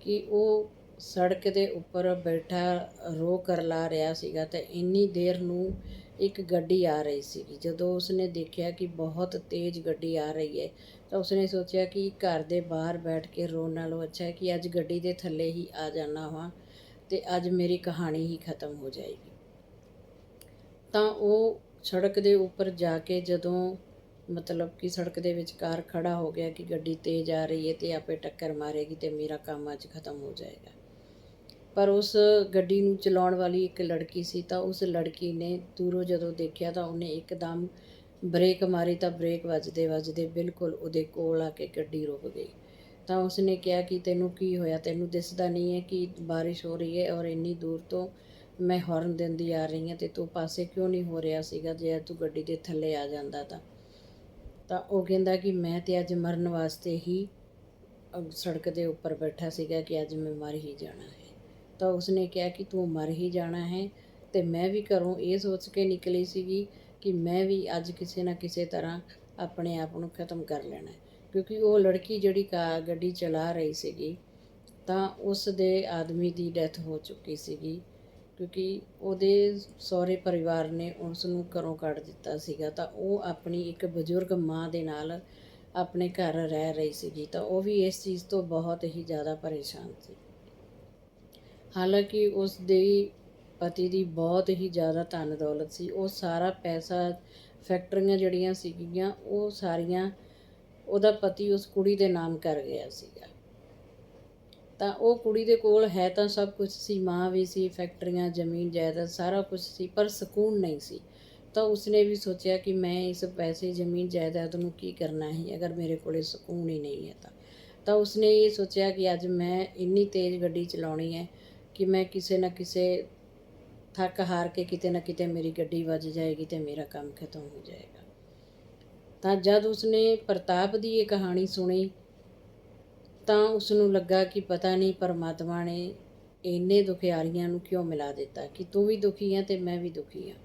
ਕਿ ਉਹ ਸੜਕ ਦੇ ਉੱਪਰ ਬੈਠਾ ਰੋ ਕਰ ਰਿਹਾ ਸੀਗਾ ਤਾਂ ਇੰਨੀ ਦੇਰ ਨੂੰ ਇੱਕ ਗੱਡੀ ਆ ਰਹੀ ਸੀਗੀ। ਜਦੋਂ ਉਸਨੇ ਦੇਖਿਆ ਕਿ ਬਹੁਤ ਤੇਜ਼ ਗੱਡੀ ਆ ਰਹੀ ਹੈ, ਤਾਂ ਉਸਨੇ ਸੋਚਿਆ ਕਿ ਘਰ ਦੇ ਬਾਹਰ ਬੈਠ ਕੇ ਰੋਣ ਨਾਲੋਂ ਅੱਛਾ ਹੈ ਕਿ ਅੱਜ ਗੱਡੀ ਦੇ ਥੱਲੇ ਹੀ ਆ ਜਾਣਾ ਹਾਂ ਤੇ ਅੱਜ ਮੇਰੀ ਕਹਾਣੀ ਹੀ ਖਤਮ ਹੋ ਜਾਏਗੀ। ਤਾਂ ਉਹ ਸੜਕ ਦੇ ਉੱਪਰ ਜਾ ਕੇ ਜਦੋਂ ਮਤਲਬ ਕਿ ਸੜਕ ਦੇ ਵਿਚਕਾਰ ਖੜਾ ਹੋ ਗਿਆ ਕਿ ਗੱਡੀ ਤੇਜ਼ ਆ ਰਹੀ ਹੈ ਤੇ ਆਪੇ ਟੱਕਰ ਮਾਰੇਗੀ ਤੇ ਮੇਰਾ ਕੰਮ ਅੱਜ ਖਤਮ ਹੋ ਜਾਏਗਾ। ਪਰ ਉਸ ਗੱਡੀ ਨੂੰ ਚਲਾਉਣ ਵਾਲੀ ਇੱਕ ਲੜਕੀ ਸੀ ਤਾਂ ਉਸ ਲੜਕੀ ਨੇ ਦੂਰੋਂ ਜਦੋਂ ਦੇਖਿਆ ਤਾਂ ਉਹਨੇ ਇੱਕਦਮ ਬ੍ਰੇਕ ਮਾਰੀ ਤਾਂ ਬ੍ਰੇਕ ਵੱਜਦੇ ਵੱਜਦੇ ਬਿਲਕੁਲ ਉਹਦੇ ਕੋਲ ਆ ਕੇ ਗੱਡੀ ਰੁਕ ਗਈ। ਤਾਂ ਉਸਨੇ ਕਿਹਾ ਕਿ ਤੈਨੂੰ ਕੀ ਹੋਇਆ? ਤੈਨੂੰ ਦਿਸਦਾ ਨਹੀਂ ਹੈ ਕਿ ਬਾਰਿਸ਼ ਹੋ ਰਹੀ ਹੈ ਔਰ ਇੰਨੀ ਦੂਰ ਤੋਂ ਮੈਂ ਹਾਰਨ ਦਿੰਦੀ ਆ ਰਹੀ ਹਾਂ ਤੇ ਤੂੰ ਪਾਸੇ ਕਿਉਂ ਨਹੀਂ ਹੋ ਰਿਹਾ ਸੀਗਾ ਜੇ ਤੂੰ ਗੱਡੀ ਦੇ ਥੱਲੇ ਆ ਜਾਂਦਾ ਤਾਂ? ਤਾਂ ਉਹ ਕਹਿੰਦਾ ਕਿ ਮੈਂ ਤੇ ਅੱਜ ਮਰਨ ਵਾਸਤੇ ਹੀ ਸੜਕ ਦੇ ਉੱਪਰ ਬੈਠਾ ਸੀਗਾ ਕਿ ਅੱਜ ਮੈਂ ਮਰ ਹੀ ਜਾਣਾ ਹੈ। ਤਾਂ ਉਸਨੇ ਕਿਹਾ ਕਿ ਤੂੰ ਮਰ ਹੀ ਜਾਣਾ ਹੈ ਤੇ ਮੈਂ ਵੀ ਘਰੋਂ ਇਹ ਸੋਚ ਕੇ ਨਿਕਲੀ ਸੀਗੀ ਕਿ ਮੈਂ ਵੀ ਅੱਜ ਕਿਸੇ ਨਾ ਕਿਸੇ ਤਰ੍ਹਾਂ ਆਪਣੇ ਆਪ ਨੂੰ ਖਤਮ ਕਰ ਲੈਣਾ ਕਿਉਂਕਿ ਉਹ ਲੜਕੀ ਜਿਹੜੀ ਕਾ ਗੱਡੀ ਚਲਾ ਰਹੀ ਸੀਗੀ, ਤਾਂ ਉਸ ਦੇ ਆਦਮੀ ਦੀ ਡੈਥ ਹੋ ਚੁੱਕੀ ਸੀਗੀ। ਕਿਉਂਕਿ ਉਹਦੇ ਸਹੁਰੇ ਪਰਿਵਾਰ ਨੇ ਉਸ ਨੂੰ ਘਰੋਂ ਕੱਢ ਦਿੱਤਾ ਸੀਗਾ, ਤਾਂ ਉਹ ਆਪਣੀ ਇੱਕ ਬਜ਼ੁਰਗ ਮਾਂ ਦੇ ਨਾਲ ਆਪਣੇ ਘਰ ਰਹਿ ਰਹੀ ਸੀਗੀ, ਤਾਂ ਉਹ ਵੀ ਇਸ ਚੀਜ਼ ਤੋਂ ਬਹੁਤ ਹੀ ਜ਼ਿਆਦਾ ਪਰੇਸ਼ਾਨ ਸੀ। ਹਾਲਾਂਕਿ ਉਸ ਦੇ ਪਤੀ ਦੀ ਬਹੁਤ ਹੀ ਜ਼ਿਆਦਾ ਧਨ ਦੌਲਤ ਸੀ। ਉਹ ਸਾਰਾ ਪੈਸਾ, ਫੈਕਟਰੀਆਂ ਜਿਹੜੀਆਂ ਸੀਗੀਆਂ, ਉਹ ਸਾਰੀਆਂ ਉਹਦਾ ਪਤੀ ਉਸ ਕੁੜੀ ਦੇ ਨਾਮ ਕਰ ਗਿਆ ਸੀਗਾ। ਤਾਂ ਉਹ ਕੁੜੀ ਦੇ ਕੋਲ ਹੈ ਤਾਂ ਸਭ ਕੁਝ ਸੀ, ਮਾਂ ਵੀ ਸੀ, ਫੈਕਟਰੀਆਂ, ਜ਼ਮੀਨ, ਜਾਇਦਾਦ ਸਾਰਾ ਕੁਝ ਸੀ, ਪਰ ਸਕੂਨ ਨਹੀਂ ਸੀ। ਤਾਂ ਉਸਨੇ ਵੀ ਸੋਚਿਆ ਕਿ ਮੈਂ ਇਸ ਪੈਸੇ, ਜ਼ਮੀਨ, ਜਾਇਦਾਦ ਨੂੰ ਕੀ ਕਰਨਾ ਹੈ, ਅਗਰ ਮੇਰੇ ਕੋਲੇ ਸਕੂਨ ਹੀ ਨਹੀਂ ਹੈ ਤਾਂ। ਤਾਂ ਉਸਨੇ ਇਹ ਸੋਚਿਆ ਕਿ ਅੱਜ ਮੈਂ ਇੰਨੀ ਤੇਜ਼ ਗੱਡੀ ਚਲਾਉਣੀ ਹੈ ਕਿ ਮੈਂ ਕਿਸੇ ਨਾ ਕਿਸੇ ਥੱਕ ਹਾਰ ਕੇ ਕਿਤੇ ਨਾ ਕਿਤੇ ਮੇਰੀ ਗੱਡੀ ਵੱਜ ਜਾਏਗੀ ਤੇ ਮੇਰਾ ਕੰਮ ਖਤਮ ਹੋ ਜਾਏਗਾ। ਤਾਂ ਜਦ ਉਸਨੇ ਪ੍ਰਤਾਪ ਦੀ ਇਹ ਕਹਾਣੀ ਸੁਣੀ, ਤਾਂ ਉਸ ਨੂੰ ਲੱਗਾ ਕਿ ਪਤਾ ਨਹੀਂ ਪਰਮਾਤਮਾ ਨੇ ਇੰਨੇ ਦੁਖਿਆਰੀਆਂ ਨੂੰ ਕਿਉਂ ਮਿਲਾ ਦਿੱਤਾ ਕਿ ਤੂੰ ਵੀ ਦੁਖੀ ਹੈ ਤੇ ਮੈਂ ਵੀ ਦੁਖੀ ਹਾਂ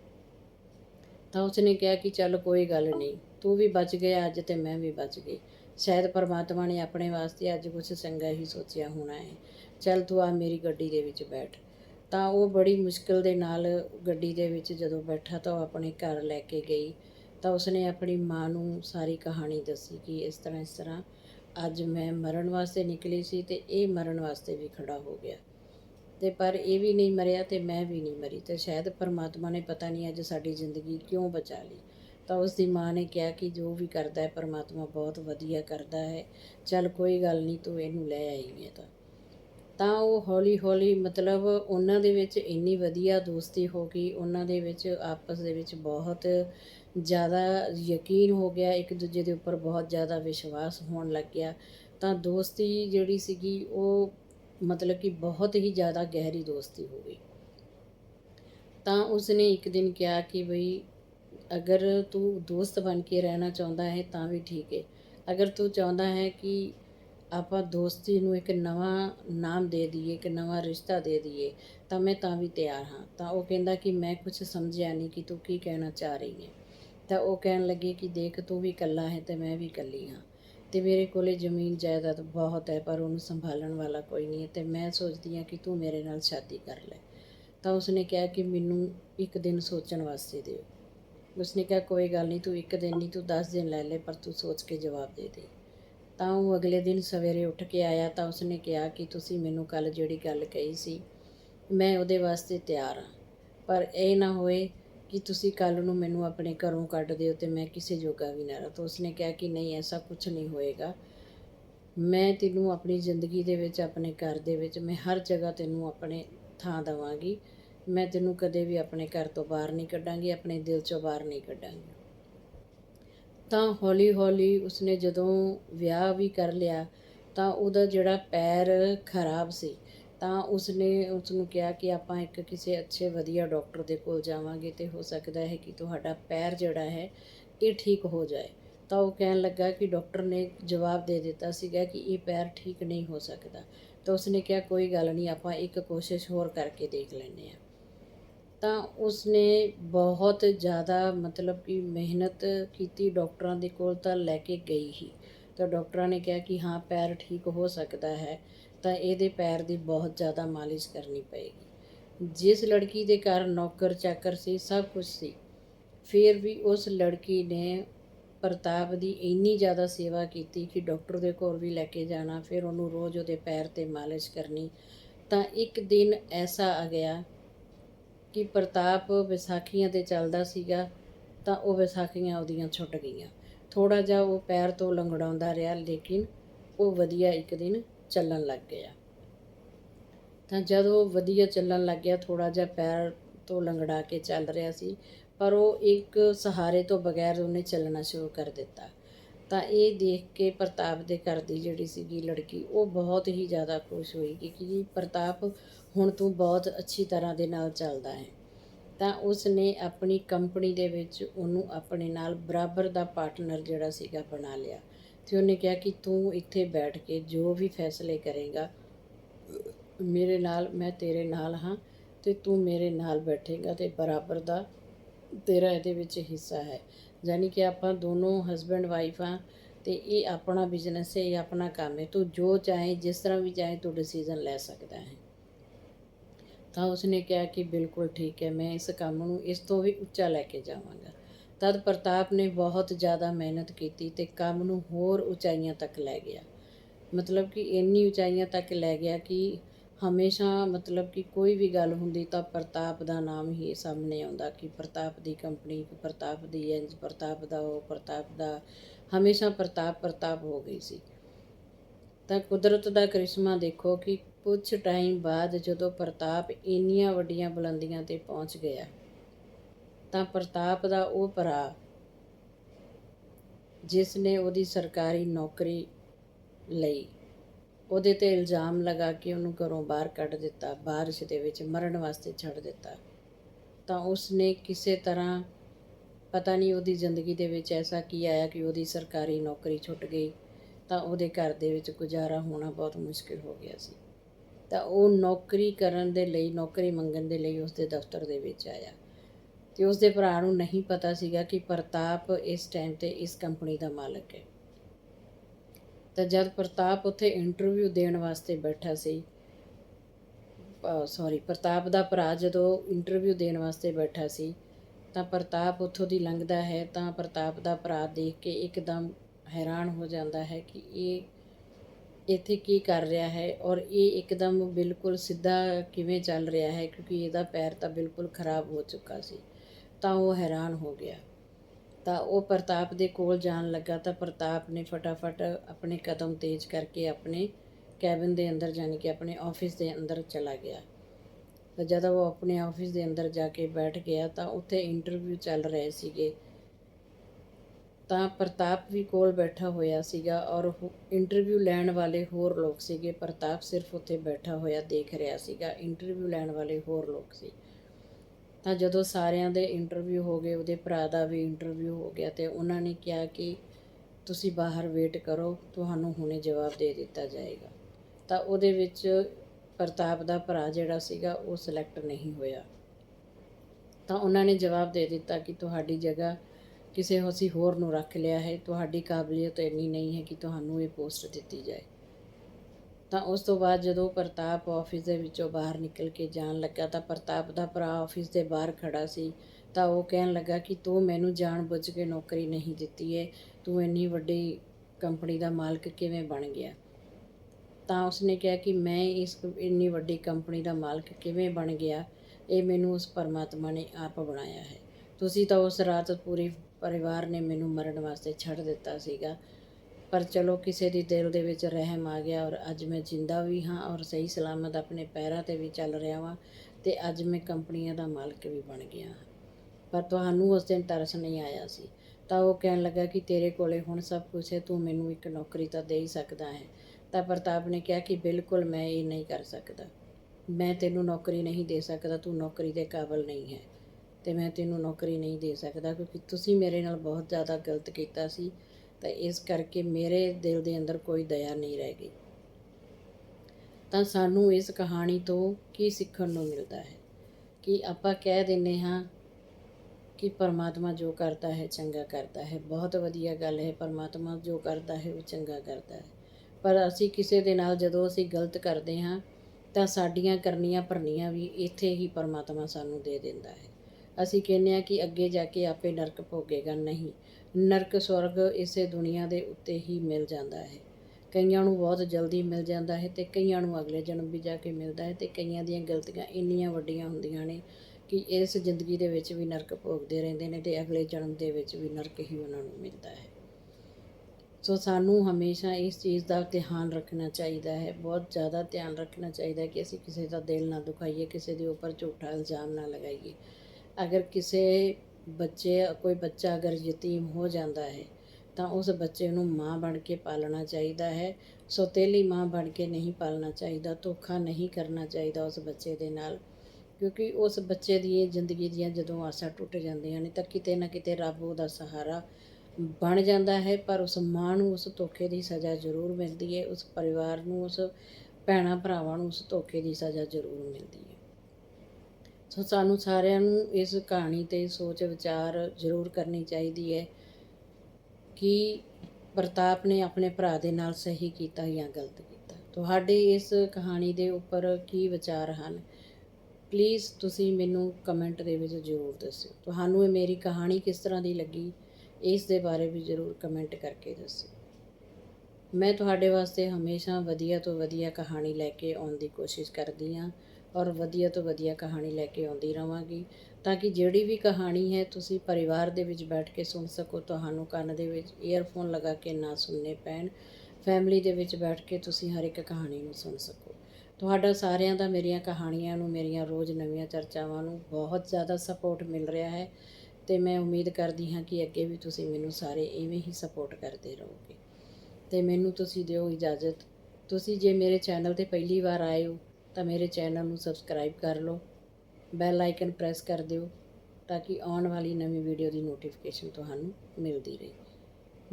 ਤਾਂ ਉਸਨੇ ਕਿਹਾ ਕਿ ਚੱਲ ਕੋਈ ਗੱਲ ਨਹੀਂ, ਤੂੰ ਵੀ ਬਚ ਗਿਆ ਅੱਜ ਤੇ ਮੈਂ ਵੀ ਬਚ ਗਈ। ਸ਼ਾਇਦ ਪਰਮਾਤਮਾ ਨੇ ਆਪਣੇ ਵਾਸਤੇ ਅੱਜ ਕੁਝ ਚੰਗਾ ਹੀ ਸੋਚਿਆ ਹੋਣਾ ਹੈ। ਚੱਲ ਤੂੰ ਆ ਮੇਰੀ ਗੱਡੀ ਦੇ ਵਿੱਚ ਬੈਠ। ਤਾਂ ਉਹ ਬੜੀ ਮੁਸ਼ਕਿਲ ਦੇ ਨਾਲ ਗੱਡੀ ਦੇ ਵਿੱਚ ਜਦੋਂ ਬੈਠਾ ਤਾਂ ਉਹ ਆਪਣੇ ਘਰ ਲੈ ਕੇ ਗਈ। ਤਾਂ ਉਸਨੇ ਆਪਣੀ ਮਾਂ ਨੂੰ ਸਾਰੀ ਕਹਾਣੀ ਦੱਸੀ ਕਿ ਇਸ ਤਰ੍ਹਾਂ ਇਸ ਤਰ੍ਹਾਂ ਅੱਜ ਮੈਂ ਮਰਨ ਵਾਸਤੇ ਨਿਕਲੀ ਸੀ ਤੇ ਇਹ ਮਰਨ ਵਾਸਤੇ ਵੀ ਖੜਾ ਹੋ ਗਿਆ। ਤੇ ਪਰ ਇਹ ਵੀ ਨਹੀਂ ਮਰਿਆ ਤੇ ਮੈਂ ਵੀ ਨਹੀਂ ਮਰੀ। ਤੇ ਸ਼ਾਇਦ ਪਰਮਾਤਮਾ ਨੇ ਪਤਾ ਨਹੀਂ ਅੱਜ ਸਾਡੀ ਜ਼ਿੰਦਗੀ ਕਿਉਂ ਬਚਾ ਲਈ। ਤਾਂ ਉਸ ਦੀ ਮਾਂ ਨੇ ਕਿਹਾ ਕਿ ਜੋ ਵੀ ਕਰਦਾ ਹੈ ਪਰਮਾਤਮਾ ਬਹੁਤ ਵਧੀਆ ਕਰਦਾ ਹੈ। ਚੱਲ ਕੋਈ ਗੱਲ ਨਹੀਂ, ਤੂੰ ਇਹਨੂੰ ਲੈ ਆਈ ਹੈ ਤਾਂ। ਤਾਂ ਉਹ ਹੌਲੀ ਹੌਲੀ ਮਤਲਬ ਉਹਨਾਂ ਦੇ ਵਿੱਚ ਇੰਨੀ ਵਧੀਆ ਦੋਸਤੀ ਹੋ ਗਈ, ਉਹਨਾਂ ਦੇ ਵਿੱਚ ਆਪਸ ਦੇ ਵਿੱਚ ਬਹੁਤ ਜ਼ਿਆਦਾ ਯਕੀਨ ਹੋ ਗਿਆ, ਇੱਕ ਦੂਜੇ ਦੇ ਉੱਪਰ ਬਹੁਤ ਜ਼ਿਆਦਾ ਵਿਸ਼ਵਾਸ ਹੋਣ ਲੱਗ ਗਿਆ। ਤਾਂ ਦੋਸਤੀ ਜਿਹੜੀ ਸੀਗੀ, ਉਹ ਮਤਲਬ ਕਿ ਬਹੁਤ ਹੀ ਜ਼ਿਆਦਾ ਗਹਿਰੀ ਦੋਸਤੀ ਹੋ ਗਈ। ਤਾਂ ਉਸਨੇ ਇੱਕ ਦਿਨ ਕਿਹਾ ਕਿ ਬਈ, ਅਗਰ ਤੂੰ ਦੋਸਤ ਬਣ ਕੇ ਰਹਿਣਾ ਚਾਹੁੰਦਾ ਹੈ ਤਾਂ ਵੀ ਠੀਕ ਹੈ ਅਗਰ ਤੂੰ ਚਾਹੁੰਦਾ ਹੈ ਕਿ ਆਪਾਂ ਦੋਸਤੀ ਨੂੰ ਇੱਕ ਨਵਾਂ ਨਾਮ ਦੇ ਦਈਏ, ਇੱਕ ਨਵਾਂ ਰਿਸ਼ਤਾ ਦੇ ਦਈਏ, ਤਾਂ ਮੈਂ ਤਾਂ ਵੀ ਤਿਆਰ ਹਾਂ। ਤਾਂ ਉਹ ਕਹਿੰਦਾ ਕਿ ਮੈਂ ਕੁਝ ਸਮਝਿਆ ਨਹੀਂ ਕਿ ਤੂੰ ਕੀ ਕਹਿਣਾ ਚਾਹ ਰਹੀ ਹੈ। ਤਾਂ ਉਹ ਕਹਿਣ ਲੱਗੇ ਕਿ ਦੇਖ, ਤੂੰ ਵੀ ਇਕੱਲਾ ਹੈ ਤੇ ਮੈਂ ਵੀ ਇਕੱਲੀ ਹਾਂ। ਤੇ ਮੇਰੇ ਕੋਲੇ ਜ਼ਮੀਨ ਜਾਇਦਾਦ ਬਹੁਤ ਹੈ, ਪਰ ਉਹਨੂੰ ਸੰਭਾਲਣ ਵਾਲਾ ਕੋਈ ਨਹੀਂ ਹੈ ਤੇ ਮੈਂ ਸੋਚਦੀ ਹਾਂ ਕਿ ਤੂੰ ਮੇਰੇ ਨਾਲ ਸ਼ਾਦੀ ਕਰ ਲੈ। ਤਾਂ ਉਸਨੇ ਕਿਹਾ ਕਿ ਮੈਨੂੰ ਇੱਕ ਦਿਨ ਸੋਚਣ ਵਾਸਤੇ ਦਿਓ। ਉਸਨੇ ਕਿਹਾ, ਕੋਈ ਗੱਲ ਨਹੀਂ, ਤੂੰ ਇੱਕ ਦਿਨ ਨਹੀਂ, ਤੂੰ 10 ਦਿਨ ਲੈ ਲੈ, ਪਰ ਤੂੰ ਸੋਚ ਕੇ ਜਵਾਬ ਦੇ ਦੇ। ਤਾਂ ਉਹ ਅਗਲੇ ਦਿਨ ਸਵੇਰੇ ਉੱਠ ਕੇ ਆਇਆ ਤਾਂ ਉਸਨੇ ਕਿਹਾ ਕਿ ਤੁਸੀਂ ਮੈਨੂੰ ਕੱਲ ਜਿਹੜੀ ਗੱਲ ਕਹੀ ਸੀ, ਮੈਂ ਉਹਦੇ ਵਾਸਤੇ ਤਿਆਰ ਹਾਂ। ਪਰ ਇਹ ਨਾ ਹੋਏ ਕਿ ਤੁਸੀਂ ਕੱਲ ਨੂੰ ਮੈਨੂੰ ਆਪਣੇ ਘਰੋਂ ਕੱਢ ਦਿਓ ਤੇ ਮੈਂ ਕਿਸੇ ਜੋਗਾ ਵੀ ਨਾ ਰਹਾਂ। ਤਾਂ ਉਸਨੇ ਕਿਹਾ ਕਿ ਨਹੀਂ, ਐਸਾ ਕੁਝ ਨਹੀਂ ਹੋਏਗਾ। ਮੈਂ ਤੈਨੂੰ ਆਪਣੀ ਜ਼ਿੰਦਗੀ ਦੇ ਵਿੱਚ, ਆਪਣੇ ਘਰ ਦੇ ਵਿੱਚ, ਮੈਂ ਹਰ ਜਗ੍ਹਾ ਤੈਨੂੰ ਆਪਣੇ ਥਾਂ ਦੇਵਾਂਗੀ। ਮੈਂ ਤੈਨੂੰ ਕਦੇ ਵੀ ਆਪਣੇ ਘਰ ਤੋਂ ਬਾਹਰ ਨਹੀਂ ਕੱਢਾਂਗੀ, ਆਪਣੇ ਦਿਲ ਚੋਂ ਬਾਹਰ ਨਹੀਂ ਕੱਢਾਂਗੀ। ਤਾਂ ਹੌਲੀ ਹੌਲੀ ਉਸਨੇ ਜਦੋਂ ਵਿਆਹ ਵੀ ਕਰ ਲਿਆ, ਤਾਂ ਉਹਦਾ ਜਿਹੜਾ ਪੈਰ ਖਰਾਬ ਸੀ, ਤਾਂ ਉਸਨੇ ਉਸ ਨੂੰ ਕਿਹਾ ਕਿ ਆਪਾਂ ਇੱਕ ਕਿਸੇ ਅੱਛੇ ਵਧੀਆ ਡਾਕਟਰ ਦੇ ਕੋਲ ਜਾਵਾਂਗੇ ਤੇ ਹੋ ਸਕਦਾ ਹੈ ਕਿ ਤੁਹਾਡਾ ਪੈਰ ਜਿਹੜਾ ਹੈ ਇਹ ਠੀਕ ਹੋ ਜਾਏ। ਤਾਂ ਉਹ ਕਹਿਣ ਲੱਗਾ ਕਿ ਡਾਕਟਰ ਨੇ ਜਵਾਬ ਦੇ ਦਿੱਤਾ ਸੀਗਾ ਕਿ ਇਹ ਪੈਰ ਠੀਕ ਨਹੀਂ ਹੋ ਸਕਦਾ। ਤਾਂ ਉਸਨੇ ਕਿਹਾ, ਕੋਈ ਗੱਲ ਨਹੀਂ, ਆਪਾਂ ਇੱਕ ਕੋਸ਼ਿਸ਼ ਹੋਰ ਕਰਕੇ ਦੇਖ ਲੈਂਦੇ ਹਾਂ। ਤਾਂ ਉਸਨੇ ਬਹੁਤ ਜ਼ਿਆਦਾ ਮਤਲਬ ਕਿ ਮਿਹਨਤ ਕੀਤੀ ਡਾਕਟਰਾਂ ਦੇ ਕੋਲ ਤਾਂ ਲੈ ਕੇ ਗਈ ਹੀ। ਤਾਂ ਡਾਕਟਰਾਂ ਨੇ ਕਿਹਾ ਕਿ ਹਾਂ, ਪੈਰ ਠੀਕ ਹੋ ਸਕਦਾ ਹੈ, ਤਾਂ ਇਹਦੇ ਪੈਰ ਦੀ ਬਹੁਤ ਜ਼ਿਆਦਾ ਮਾਲਿਸ਼ ਕਰਨੀ ਪਏਗੀ। ਜਿਸ ਲੜਕੀ ਦੇ ਘਰ ਨੌਕਰ ਚਾਕਰ ਸੀ, ਸਭ ਕੁਝ ਸੀ। ਫਿਰ ਵੀ ਉਸ ਲੜਕੀ ਨੇ ਪ੍ਰਤਾਪ ਦੀ ਇੰਨੀ ਜ਼ਿਆਦਾ ਸੇਵਾ ਕੀਤੀ ਕਿ ਡਾਕਟਰ ਦੇ ਕੋਲ ਵੀ ਲੈ ਕੇ ਜਾਣਾ, ਫਿਰ ਉਹਨੂੰ ਰੋਜ਼ ਉਹਦੇ ਪੈਰ ਤੇ ਮਾਲਿਸ਼ ਕਰਨੀ। ਤਾਂ ਇੱਕ ਦਿਨ ਐਸਾ ਆ ਗਿਆ ਕਿ ਪ੍ਰਤਾਪ ਵਿਸਾਖੀਆਂ ਤੇ ਚੱਲਦਾ ਸੀਗਾ ਤਾਂ ਉਹ ਵਿਸਾਖੀਆਂ ਉਹਦੀਆਂ ਛੁੱਟ ਗਈਆਂ। ਥੋੜਾ ਜਿਹਾ ਉਹ ਪੈਰ ਤੋਂ ਲੰਗੜਾਉਂਦਾ ਰਿਹਾ, ਲੇਕਿਨ ਉਹ ਵਧੀਆ ਇੱਕ ਦਿਨ ਚੱਲਣ ਲੱਗ ਗਿਆ। ਤਾਂ ਜਦੋਂ ਉਹ ਵਧੀਆ ਚੱਲਣ ਲੱਗ ਗਿਆ ਥੋੜਾ ਜਿਹਾ ਪੈਰ ਤੋਂ ਲੰਗੜਾ ਕੇ ਚੱਲ ਰਿਹਾ ਸੀ, ਪਰ ਉਹ ਇੱਕ ਸਹਾਰੇ ਤੋਂ ਬਗੈਰ ਉਹਨੇ ਚੱਲਣਾ ਸ਼ੁਰੂ ਕਰ ਦਿੱਤਾ। ਤਾਂ ਇਹ ਦੇਖ ਕੇ ਪ੍ਰਤਾਪ ਦੇ ਘਰ ਦੀ ਜਿਹੜੀ ਸੀਗੀ ਲੜਕੀ, ਉਹ ਬਹੁਤ ਹੀ ਜ਼ਿਆਦਾ ਖੁਸ਼ ਹੋਈ ਕਿ ਜੀ ਪ੍ਰਤਾਪ ਹੁਣ ਤੂੰ ਬਹੁਤ ਅੱਛੀ ਤਰ੍ਹਾਂ ਦੇ ਨਾਲ ਚੱਲਦਾ ਹੈ। ਤਾਂ ਉਸ ਨੇ ਆਪਣੀ ਕੰਪਨੀ ਦੇ ਵਿੱਚ ਉਹਨੂੰ ਆਪਣੇ ਨਾਲ ਬਰਾਬਰ ਦਾ ਪਾਰਟਨਰ ਜਿਹੜਾ ਸੀਗਾ ਬਣਾ ਲਿਆ। ਤੇ ਉਹਨੇ ਕਿਹਾ ਕਿ ਤੂੰ ਇੱਥੇ ਬੈਠ ਕੇ ਜੋ ਵੀ ਫੈਸਲੇ ਕਰੇਗਾ, ਮੇਰੇ ਨਾਲ ਮੈਂ ਤੇਰੇ ਨਾਲ ਹਾਂ ਤੇ ਤੂੰ ਮੇਰੇ ਨਾਲ ਬੈਠੇਗਾ ਤੇ ਬਰਾਬਰ ਦਾ ਤੇਰਾ ਇਹਦੇ ਵਿੱਚ ਹਿੱਸਾ ਹੈ। ਯਾਨੀ ਕਿ ਆਪਾਂ ਦੋਨੋਂ ਹਸਬੈਂਡ ਵਾਈਫ ਆ ਤੇ ਇਹ ਆਪਣਾ ਬਿਜ਼ਨਸ ਹੈ, ਇਹ ਆਪਣਾ ਕੰਮ ਹੈ। ਤੂੰ ਜੋ ਚਾਹੇ, ਜਿਸ ਤਰ੍ਹਾਂ ਵੀ ਚਾਹੇ ਤੂੰ ਡਿਸੀਜਨ ਲੈ ਸਕਦਾ ਹੈ। ਤਾਂ ਉਸਨੇ ਕਿਹਾ ਕਿ ਬਿਲਕੁਲ ਠੀਕ ਹੈ, ਮੈਂ ਇਸ ਕੰਮ ਨੂੰ ਇਸ ਤੋਂ ਵੀ ਉੱਚਾ ਲੈ ਕੇ ਜਾਵਾਂਗਾ। ਤਦ ਪ੍ਰਤਾਪ ਨੇ ਬਹੁਤ ਜ਼ਿਆਦਾ ਮਿਹਨਤ ਕੀਤੀ ਤੇ ਕੰਮ ਨੂੰ ਹੋਰ ਉਚਾਈਆਂ ਤੱਕ ਲੈ ਗਿਆ। ਮਤਲਬ ਕਿ ਇੰਨੀ ਉਚਾਈਆਂ ਤੱਕ ਲੈ ਗਿਆ ਕਿ ਹਮੇਸ਼ਾ ਮਤਲਬ ਕਿ ਕੋਈ ਵੀ ਗੱਲ ਹੁੰਦੀ ਤਾਂ ਪ੍ਰਤਾਪ ਦਾ ਨਾਮ ਹੀ ਸਾਹਮਣੇ ਆਉਂਦਾ ਕਿ ਪ੍ਰਤਾਪ ਦੀ ਕੰਪਨੀ, ਪ੍ਰਤਾਪ ਦੀ ਇੰਜ, ਪ੍ਰਤਾਪ ਦਾ ਉਹ, ਪ੍ਰਤਾਪ ਦਾ। ਹਮੇਸ਼ਾ ਪ੍ਰਤਾਪ ਪ੍ਰਤਾਪ ਹੋ ਗਈ ਸੀ। ਤਾਂ ਕੁਦਰਤ ਦਾ ਕਰਿਸ਼ਮਾ ਦੇਖੋ ਕਿ ਕੁਝ ਟਾਈਮ ਬਾਅਦ ਜਦੋਂ ਪ੍ਰਤਾਪ ਇੰਨੀਆਂ ਵੱਡੀਆਂ ਬੁਲੰਦੀਆਂ ਤੇ ਪਹੁੰਚ ਗਿਆ, ਤਾਂ ਪ੍ਰਤਾਪ ਦਾ ਉਹ ਭਰਾ, ਜਿਸ ਨੇ ਉਹਦੀ ਸਰਕਾਰੀ ਨੌਕਰੀ ਲਈ, ਉਹਦੇ ਤੇ ਇਲਜ਼ਾਮ ਲਗਾ ਕੇ ਉਹਨੂੰ ਘਰੋਂ ਬਾਹਰ ਕੱਢ ਦਿੱਤਾ, ਬਾਰਿਸ਼ ਦੇ ਵਿੱਚ ਮਰਨ ਵਾਸਤੇ ਛੱਡ ਦਿੱਤਾ। ਤਾਂ ਉਸਨੇ ਕਿਸੇ ਤਰ੍ਹਾਂ, ਪਤਾ ਨਹੀਂ ਉਹਦੀ ਜ਼ਿੰਦਗੀ ਦੇ ਵਿੱਚ ਐਸਾ ਕੀ ਆਇਆ ਕਿ ਉਹਦੀ ਸਰਕਾਰੀ ਨੌਕਰੀ ਛੁੱਟ ਗਈ, ਤਾਂ ਉਹਦੇ ਘਰ ਦੇ ਵਿੱਚ ਗੁਜ਼ਾਰਾ ਹੋਣਾ ਬਹੁਤ ਮੁਸ਼ਕਿਲ ਹੋ ਗਿਆ ਸੀ। ਤਾਂ ਉਹ ਨੌਕਰੀ ਕਰਨ ਦੇ ਲਈ, ਨੌਕਰੀ ਮੰਗਣ ਦੇ ਲਈ ਉਸਦੇ ਦਫ਼ਤਰ ਦੇ ਵਿੱਚ ਆਇਆ। ਤੇ ਉਸਦੇ ਭਰਾ ਨੂੰ ਨਹੀਂ ਪਤਾ ਸੀਗਾ ਕਿ ਪ੍ਰਤਾਪ ਇਸ ਟਾਈਮ ਤੇ ਇਸ ਕੰਪਨੀ ਦਾ ਮਾਲਕ ਹੈ। ਤਾਂ ਜਦ ਪ੍ਰਤਾਪ ਉੱਥੇ ਇੰਟਰਵਿਊ ਦੇਣ ਵਾਸਤੇ ਬੈਠਾ ਸੀ ਸੌਰੀ ਪ੍ਰਤਾਪ ਦਾ ਭਰਾ ਜਦੋਂ ਇੰਟਰਵਿਊ ਦੇਣ ਵਾਸਤੇ ਬੈਠਾ ਸੀ, ਤਾਂ ਪ੍ਰਤਾਪ ਉੱਥੋਂ ਦੀ ਲੰਘਦਾ ਹੈ, ਤਾਂ ਪ੍ਰਤਾਪ ਦਾ ਭਰਾ ਦੇਖ ਕੇ ਇੱਕਦਮ ਹੈਰਾਨ ਹੋ ਜਾਂਦਾ ਹੈ ਕਿ ਇਹ ਇੱਥੇ ਕੀ ਕਰ ਰਿਹਾ ਹੈ ਔਰ ਇਹ ਇੱਕਦਮ ਬਿਲਕੁਲ ਸਿੱਧਾ ਕਿਵੇਂ ਚੱਲ ਰਿਹਾ ਹੈ? ਕਿਉਂਕਿ ਇਹਦਾ ਪੈਰ ਤਾਂ ਬਿਲਕੁਲ ਖਰਾਬ ਹੋ ਚੁੱਕਾ ਸੀ। ਤਾਂ ਉਹ ਹੈਰਾਨ ਹੋ ਗਿਆ। ਤਾਂ ਉਹ ਪ੍ਰਤਾਪ ਦੇ ਕੋਲ ਜਾਣ ਲੱਗਾ ਤਾਂ ਪ੍ਰਤਾਪ ਨੇ ਫਟਾਫਟ ਆਪਣੇ ਕਦਮ ਤੇਜ਼ ਕਰਕੇ ਆਪਣੇ ਕੈਬਨ ਦੇ ਅੰਦਰ ਜਾਣੀ ਕਿ ਆਪਣੇ ਆਫਿਸ ਦੇ ਅੰਦਰ ਚਲਾ ਗਿਆ। ਤਾਂ ਜਦੋਂ ਉਹ ਆਪਣੇ ਆਫਿਸ ਦੇ ਅੰਦਰ ਜਾ ਕੇ ਬੈਠ ਗਿਆ ਤਾਂ ਉੱਥੇ ਇੰਟਰਵਿਊ ਚੱਲ ਰਹੇ ਸੀਗੇ। ਤਾਂ ਪ੍ਰਤਾਪ ਵੀ ਕੋਲ ਬੈਠਾ ਹੋਇਆ ਸੀਗਾ ਔਰ ਇੰਟਰਵਿਊ ਲੈਣ ਵਾਲੇ ਹੋਰ ਲੋਕ ਸੀਗੇ। ਪ੍ਰਤਾਪ ਸਿਰਫ ਉੱਥੇ ਬੈਠਾ ਹੋਇਆ ਦੇਖ ਰਿਹਾ ਸੀਗਾ। ਇੰਟਰਵਿਊ ਲੈਣ ਵਾਲੇ ਹੋਰ ਲੋਕ ਸੀ। ਤਾਂ ਜਦੋਂ ਸਾਰਿਆਂ ਦੇ ਇੰਟਰਵਿਊ ਹੋ ਗਏ, ਉਹਦੇ ਭਰਾ ਦਾ ਵੀ ਇੰਟਰਵਿਊ ਹੋ ਗਿਆ ਤੇ ਉਹਨਾਂ ਨੇ ਕਿਹਾ ਕਿ ਤੁਸੀਂ ਬਾਹਰ ਵੇਟ ਕਰੋ, ਤੁਹਾਨੂੰ ਹੁਣੇ ਜਵਾਬ ਦੇ ਦਿੱਤਾ ਜਾਏਗਾ। ਤਾਂ ਉਹਦੇ ਵਿੱਚ ਪ੍ਰਤਾਪ ਦਾ ਭਰਾ ਜਿਹੜਾ ਸੀਗਾ, ਉਹ ਸਿਲੈਕਟ ਨਹੀਂ ਹੋਇਆ। ਤਾਂ ਉਹਨਾਂ ਨੇ ਜਵਾਬ ਦੇ ਦਿੱਤਾ ਕਿ ਤੁਹਾਡੀ ਜਗ੍ਹਾ ਕਿਸੇ ਅਸੀਂ ਹੋਰ ਨੂੰ ਰੱਖ ਲਿਆ ਹੈ, ਤੁਹਾਡੀ ਕਾਬਲੀਅਤ ਇੰਨੀ ਨਹੀਂ ਹੈ ਕਿ ਤੁਹਾਨੂੰ ਇਹ ਪੋਸਟ ਦਿੱਤੀ ਜਾਏ। ਤਾਂ ਉਸ ਤੋਂ ਬਾਅਦ ਜਦੋਂ ਪ੍ਰਤਾਪ ਆਫਿਸ ਦੇ ਵਿੱਚੋਂ ਬਾਹਰ ਨਿਕਲ ਕੇ ਜਾਣ ਲੱਗਾ ਤਾਂ ਪ੍ਰਤਾਪ ਦਾ ਭਰਾ ਆਫਿਸ ਦੇ ਬਾਹਰ ਖੜਾ ਸੀ। ਤਾਂ ਉਹ ਕਹਿਣ ਲੱਗਾ ਕਿ ਤੂੰ ਮੈਨੂੰ ਜਾਣ ਬੁੱਝ ਕੇ ਨੌਕਰੀ ਨਹੀਂ ਦਿੱਤੀ ਹੈ ਤੂੰ ਇੰਨੀ ਵੱਡੀ ਕੰਪਨੀ ਦਾ ਮਾਲਕ ਕਿਵੇਂ ਬਣ ਗਿਆ? ਤਾਂ ਉਸਨੇ ਕਿਹਾ ਕਿ ਮੈਂ ਇਸ ਇੰਨੀ ਵੱਡੀ ਕੰਪਨੀ ਦਾ ਮਾਲਕ ਕਿਵੇਂ ਬਣ ਗਿਆ, ਇਹ ਮੈਨੂੰ ਉਸ ਪਰਮਾਤਮਾ ਨੇ ਆਪ ਬਣਾਇਆ ਹੈ। ਤੁਸੀਂ ਤਾਂ ਉਸ ਰਾਤ ਪੂਰੀ ਪਰਿਵਾਰ ਨੇ ਮੈਨੂੰ ਮਰਨ ਵਾਸਤੇ ਛੱਡ ਦਿੱਤਾ ਸੀਗਾ। ਪਰ ਚਲੋ ਕਿਸੇ ਦੀ ਦਿਲ ਦੇ ਵਿੱਚ ਰਹਿਮ ਆ ਗਿਆ ਔਰ ਅੱਜ ਮੈਂ ਜਿੰਦਾ ਵੀ ਹਾਂ ਔਰ ਸਹੀ ਸਲਾਮਤ ਆਪਣੇ ਪੈਰਾਂ ਤੇ ਵੀ ਚੱਲ ਰਿਹਾ ਵਾਂ ਤੇ ਅੱਜ ਮੈਂ ਕੰਪਨੀਆਂ ਦਾ ਮਾਲਕ ਵੀ ਬਣ ਗਿਆ ਹਾਂ। ਪਰ ਤੁਹਾਨੂੰ ਉਸ ਦਿਨ ਤਰਸ ਨਹੀਂ ਆਇਆ ਸੀ। ਤਾਂ ਉਹ ਕਹਿਣ ਲੱਗਾ ਕਿ ਤੇਰੇ ਕੋਲੇ ਹੁਣ ਸਭ ਕੁਝ ਹੈ, ਤੂੰ ਮੈਨੂੰ ਇੱਕ ਨੌਕਰੀ ਤਾਂ ਦੇ ਹੀ ਸਕਦਾ ਹੈ। ਤਾਂ ਪ੍ਰਤਾਪ ਨੇ ਕਿਹਾ ਕਿ ਬਿਲਕੁਲ ਮੈਂ ਇਹ ਨਹੀਂ ਕਰ ਸਕਦਾ। ਮੈਂ ਤੈਨੂੰ ਨੌਕਰੀ ਨਹੀਂ ਦੇ ਸਕਦਾ, ਤੂੰ ਨੌਕਰੀ ਦੇ ਕਾਬਲ ਨਹੀਂ ਹੈ। ਤੇ ਮੈਂ ਤੈਨੂੰ ਨੌਕਰੀ ਨਹੀਂ ਦੇ ਸਕਦਾ ਕਿਉਂਕਿ ਤੁਸੀਂ ਮੇਰੇ ਨਾਲ ਬਹੁਤ ਜ਼ਿਆਦਾ ਗਲਤ ਕੀਤਾ ਸੀ, ਤਾਂ ਇਸ ਕਰਕੇ ਮੇਰੇ ਦਿਲ ਦੇ ਅੰਦਰ ਕੋਈ ਦਇਆ ਨਹੀਂ ਰਹਿ ਗਈ। ਤਾਂ ਸਾਨੂੰ ਇਸ ਕਹਾਣੀ ਤੋਂ ਕੀ ਸਿੱਖਣ ਨੂੰ ਮਿਲਦਾ ਹੈ? ਕਿ ਆਪਾਂ ਕਹਿ ਦਿੰਨੇ ਹਾਂ ਕਿ ਪਰਮਾਤਮਾ ਜੋ ਕਰਦਾ ਹੈ, ਚੰਗਾ ਕਰਦਾ ਹੈ। ਬਹੁਤ ਵਧੀਆ ਗੱਲ ਹੈ, ਪਰਮਾਤਮਾ ਜੋ ਕਰਦਾ ਹੈ, ਉਹ ਚੰਗਾ ਕਰਦਾ ਹੈ। ਪਰ ਅਸੀਂ ਕਿਸੇ ਦੇ ਨਾਲ ਜਦੋਂ ਅਸੀਂ ਗਲਤ ਕਰਦੇ ਹਾਂ, ਤਾਂ ਸਾਡੀਆਂ ਕਰਨੀਆਂ ਭਰਨੀਆਂ ਵੀ ਇੱਥੇ ਹੀ ਪਰਮਾਤਮਾ ਸਾਨੂੰ ਦੇ ਦਿੰਦਾ ਹੈ। ਅਸੀਂ ਕਹਿੰਦੇ ਹਾਂ ਕਿ ਅੱਗੇ ਜਾ ਕੇ ਆਪੇ ਨਰਕ ਭੋਗੇਗਾ, ਨਹੀਂ। ਨਰਕ ਸਵਰਗ ਇਸੇ ਦੁਨੀਆ ਦੇ ਉੱਤੇ ਹੀ ਮਿਲ ਜਾਂਦਾ ਹੈ। ਕਈਆਂ ਨੂੰ ਬਹੁਤ ਜਲਦੀ ਮਿਲ ਜਾਂਦਾ ਹੈ ਤੇ ਕਈਆਂ ਨੂੰ ਅਗਲੇ ਜਨਮ ਵੀ ਜਾ ਕੇ ਮਿਲਦਾ ਹੈ ਤੇ ਕਈਆਂ ਦੀਆਂ ਗਲਤੀਆਂ ਇੰਨੀਆਂ ਵੱਡੀਆਂ ਹੁੰਦੀਆਂ ਨੇ ਕਿ ਇਸ ਜ਼ਿੰਦਗੀ ਦੇ ਵਿੱਚ ਵੀ ਨਰਕ ਭੋਗਦੇ ਰਹਿੰਦੇ ਨੇ ਤੇ ਅਗਲੇ ਜਨਮ ਦੇ ਵਿੱਚ ਵੀ ਨਰਕ ਹੀ ਉਹਨਾਂ ਨੂੰ ਮਿਲਦਾ ਹੈ। ਸੋ ਸਾਨੂੰ ਹਮੇਸ਼ਾ ਇਸ ਚੀਜ਼ ਦਾ ਧਿਆਨ ਰੱਖਣਾ ਚਾਹੀਦਾ ਹੈ, ਬਹੁਤ ਜ਼ਿਆਦਾ ਧਿਆਨ ਰੱਖਣਾ ਚਾਹੀਦਾ ਕਿ ਅਸੀਂ ਕਿਸੇ ਦਾ ਦਿਲ ਨਾ ਦੁਖਾਈਏ, ਕਿਸੇ ਦੇ ਉੱਪਰ ਝੂਠਾ ਇਲਜ਼ਾਮ ਨਾ ਲਗਾਈਏ। ਅਗਰ ਕਿਸੇ ਬੱਚੇ, ਕੋਈ ਬੱਚਾ ਅਗਰ ਯਤੀਮ ਹੋ ਜਾਂਦਾ ਹੈ, ਤਾਂ ਉਸ ਬੱਚੇ ਨੂੰ ਮਾਂ ਬਣ ਕੇ ਪਾਲਣਾ ਚਾਹੀਦਾ ਹੈ। ਸੌਤੇਲੀ ਮਾਂ ਬਣ ਕੇ ਨਹੀਂ ਪਾਲਣਾ ਚਾਹੀਦਾ, ਧੋਖਾ ਨਹੀਂ ਕਰਨਾ ਚਾਹੀਦਾ ਉਸ ਬੱਚੇ ਦੇ ਨਾਲ। ਕਿਉਂਕਿ ਉਸ ਬੱਚੇ ਦੀ ਜ਼ਿੰਦਗੀ ਦੀਆਂ ਜਦੋਂ ਆਸਾਂ ਟੁੱਟ ਜਾਂਦੀਆਂ ਨੇ, ਤਾਂ ਕਿਤੇ ਨਾ ਕਿਤੇ ਰੱਬ ਉਹਦਾ ਸਹਾਰਾ ਬਣ ਜਾਂਦਾ ਹੈ, ਪਰ ਉਸ ਮਾਂ ਨੂੰ ਉਸ ਧੋਖੇ ਦੀ ਸਜ਼ਾ ਜ਼ਰੂਰ ਮਿਲਦੀ ਹੈ, ਉਸ ਪਰਿਵਾਰ ਨੂੰ, ਉਸ ਭੈਣਾਂ ਭਰਾਵਾਂ ਨੂੰ ਉਸ ਧੋਖੇ ਦੀ ਸਜ਼ਾ ਜ਼ਰੂਰ ਮਿਲਦੀ ਹੈ। ਸੋ ਸਾਨੂੰ ਸਾਰਿਆਂ ਨੂੰ ਇਸ ਕਹਾਣੀ ਤੇ ਸੋਚ ਵਿਚਾਰ ਜ਼ਰੂਰ ਕਰਨੀ ਚਾਹੀਦੀ ਹੈ ਕਿ ਪ੍ਰਤਾਪ ਨੇ ਆਪਣੇ ਭਰਾ ਦੇ ਨਾਲ ਸਹੀ ਕੀਤਾ ਜਾਂ ਗਲਤ ਕੀਤਾ। ਤੁਹਾਡੇ ਇਸ ਕਹਾਣੀ ਦੇ ਉੱਪਰ ਕੀ ਵਿਚਾਰ ਹਨ? ਪਲੀਜ਼ ਤੁਸੀਂ ਮੈਨੂੰ ਕਮੈਂਟ ਦੇ ਵਿੱਚ ਜ਼ਰੂਰ ਦੱਸਿਓ। ਤੁਹਾਨੂੰ ਇਹ ਮੇਰੀ ਕਹਾਣੀ ਕਿਸ ਤਰ੍ਹਾਂ ਦੀ ਲੱਗੀ, ਇਸ ਦੇ ਬਾਰੇ ਵੀ ਜ਼ਰੂਰ ਕਮੈਂਟ ਕਰਕੇ ਦੱਸਿਓ। ਮੈਂ ਤੁਹਾਡੇ ਵਾਸਤੇ ਹਮੇਸ਼ਾ ਵਧੀਆ ਤੋਂ ਵਧੀਆ ਕਹਾਣੀ ਲੈ ਕੇ ਆਉਣ ਦੀ ਕੋਸ਼ਿਸ਼ ਕਰਦੀ ਹਾਂ। ਔਰ ਵਧੀਆ ਤੋਂ ਵਧੀਆ ਕਹਾਣੀ ਲੈ ਕੇ ਆਉਂਦੀ ਰਵਾਂਗੀ, ਤਾਂ ਕਿ ਜਿਹੜੀ ਵੀ ਕਹਾਣੀ ਹੈ ਤੁਸੀਂ ਪਰਿਵਾਰ ਦੇ ਵਿੱਚ ਬੈਠ ਕੇ ਸੁਣ ਸਕੋ, ਤੁਹਾਨੂੰ ਕੰਨ ਦੇ ਵਿੱਚ ਈਅਰਫੋਨ ਲਗਾ ਕੇ ਨਾ ਸੁਣਨੇ ਪੈਣ ਫੈਮਿਲੀ ਦੇ ਵਿੱਚ ਬੈਠ ਕੇ ਤੁਸੀਂ ਹਰ ਇੱਕ ਕਹਾਣੀ ਨੂੰ ਸੁਣ ਸਕੋ। ਤੁਹਾਡਾ ਸਾਰਿਆਂ ਦਾ ਮੇਰੀਆਂ ਕਹਾਣੀਆਂ ਨੂੰ, ਮੇਰੀਆਂ ਰੋਜ਼ ਨਵੀਆਂ ਚਰਚਾਵਾਂ ਨੂੰ ਬਹੁਤ ਜ਼ਿਆਦਾ ਸਪੋਰਟ ਮਿਲ ਰਿਹਾ ਹੈ, ਤੇ ਮੈਂ ਉਮੀਦ ਕਰਦੀ ਹਾਂ ਕਿ ਅੱਗੇ ਵੀ ਤੁਸੀਂ ਮੈਨੂੰ ਸਾਰੇ ਇਵੇਂ ਹੀ ਸਪੋਰਟ ਕਰਦੇ ਰਹੋਗੇ। ਤੇ ਮੈਨੂੰ ਤੁਸੀਂ ਦਿਓ ਇਜਾਜ਼ਤ। ਤੁਸੀਂ ਜੇ ਮੇਰੇ ਚੈਨਲ ਤੇ ਪਹਿਲੀ ਵਾਰ ਆਏ ਹੋ ਤਾਂ ਮੇਰੇ ਚੈਨਲ ਨੂੰ ਸਬਸਕ੍ਰਾਈਬ ਕਰ ਲਓ, ਬੈਲ ਆਈਕਨ ਪ੍ਰੈਸ ਕਰ ਦਿਓ ਤਾਂ ਕਿ ਆਉਣ ਵਾਲੀ ਨਵੀਂ ਵੀਡੀਓ ਦੀ ਨੋਟੀਫਿਕੇਸ਼ਨ ਤੁਹਾਨੂੰ ਮਿਲਦੀ ਰਹੇ।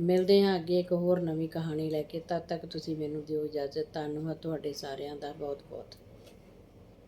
ਮਿਲਦੇ ਹਾਂ ਅੱਗੇ ਇੱਕ ਹੋਰ ਨਵੀਂ ਕਹਾਣੀ ਲੈ ਕੇ, ਤਦ ਤੱਕ ਤੁਸੀਂ ਮੈਨੂੰ ਦਿਓ ਇਜਾਜ਼ਤ। ਧੰਨਵਾਦ ਤੁਹਾਡੇ ਸਾਰਿਆਂ ਦਾ ਬਹੁਤ ਬਹੁਤ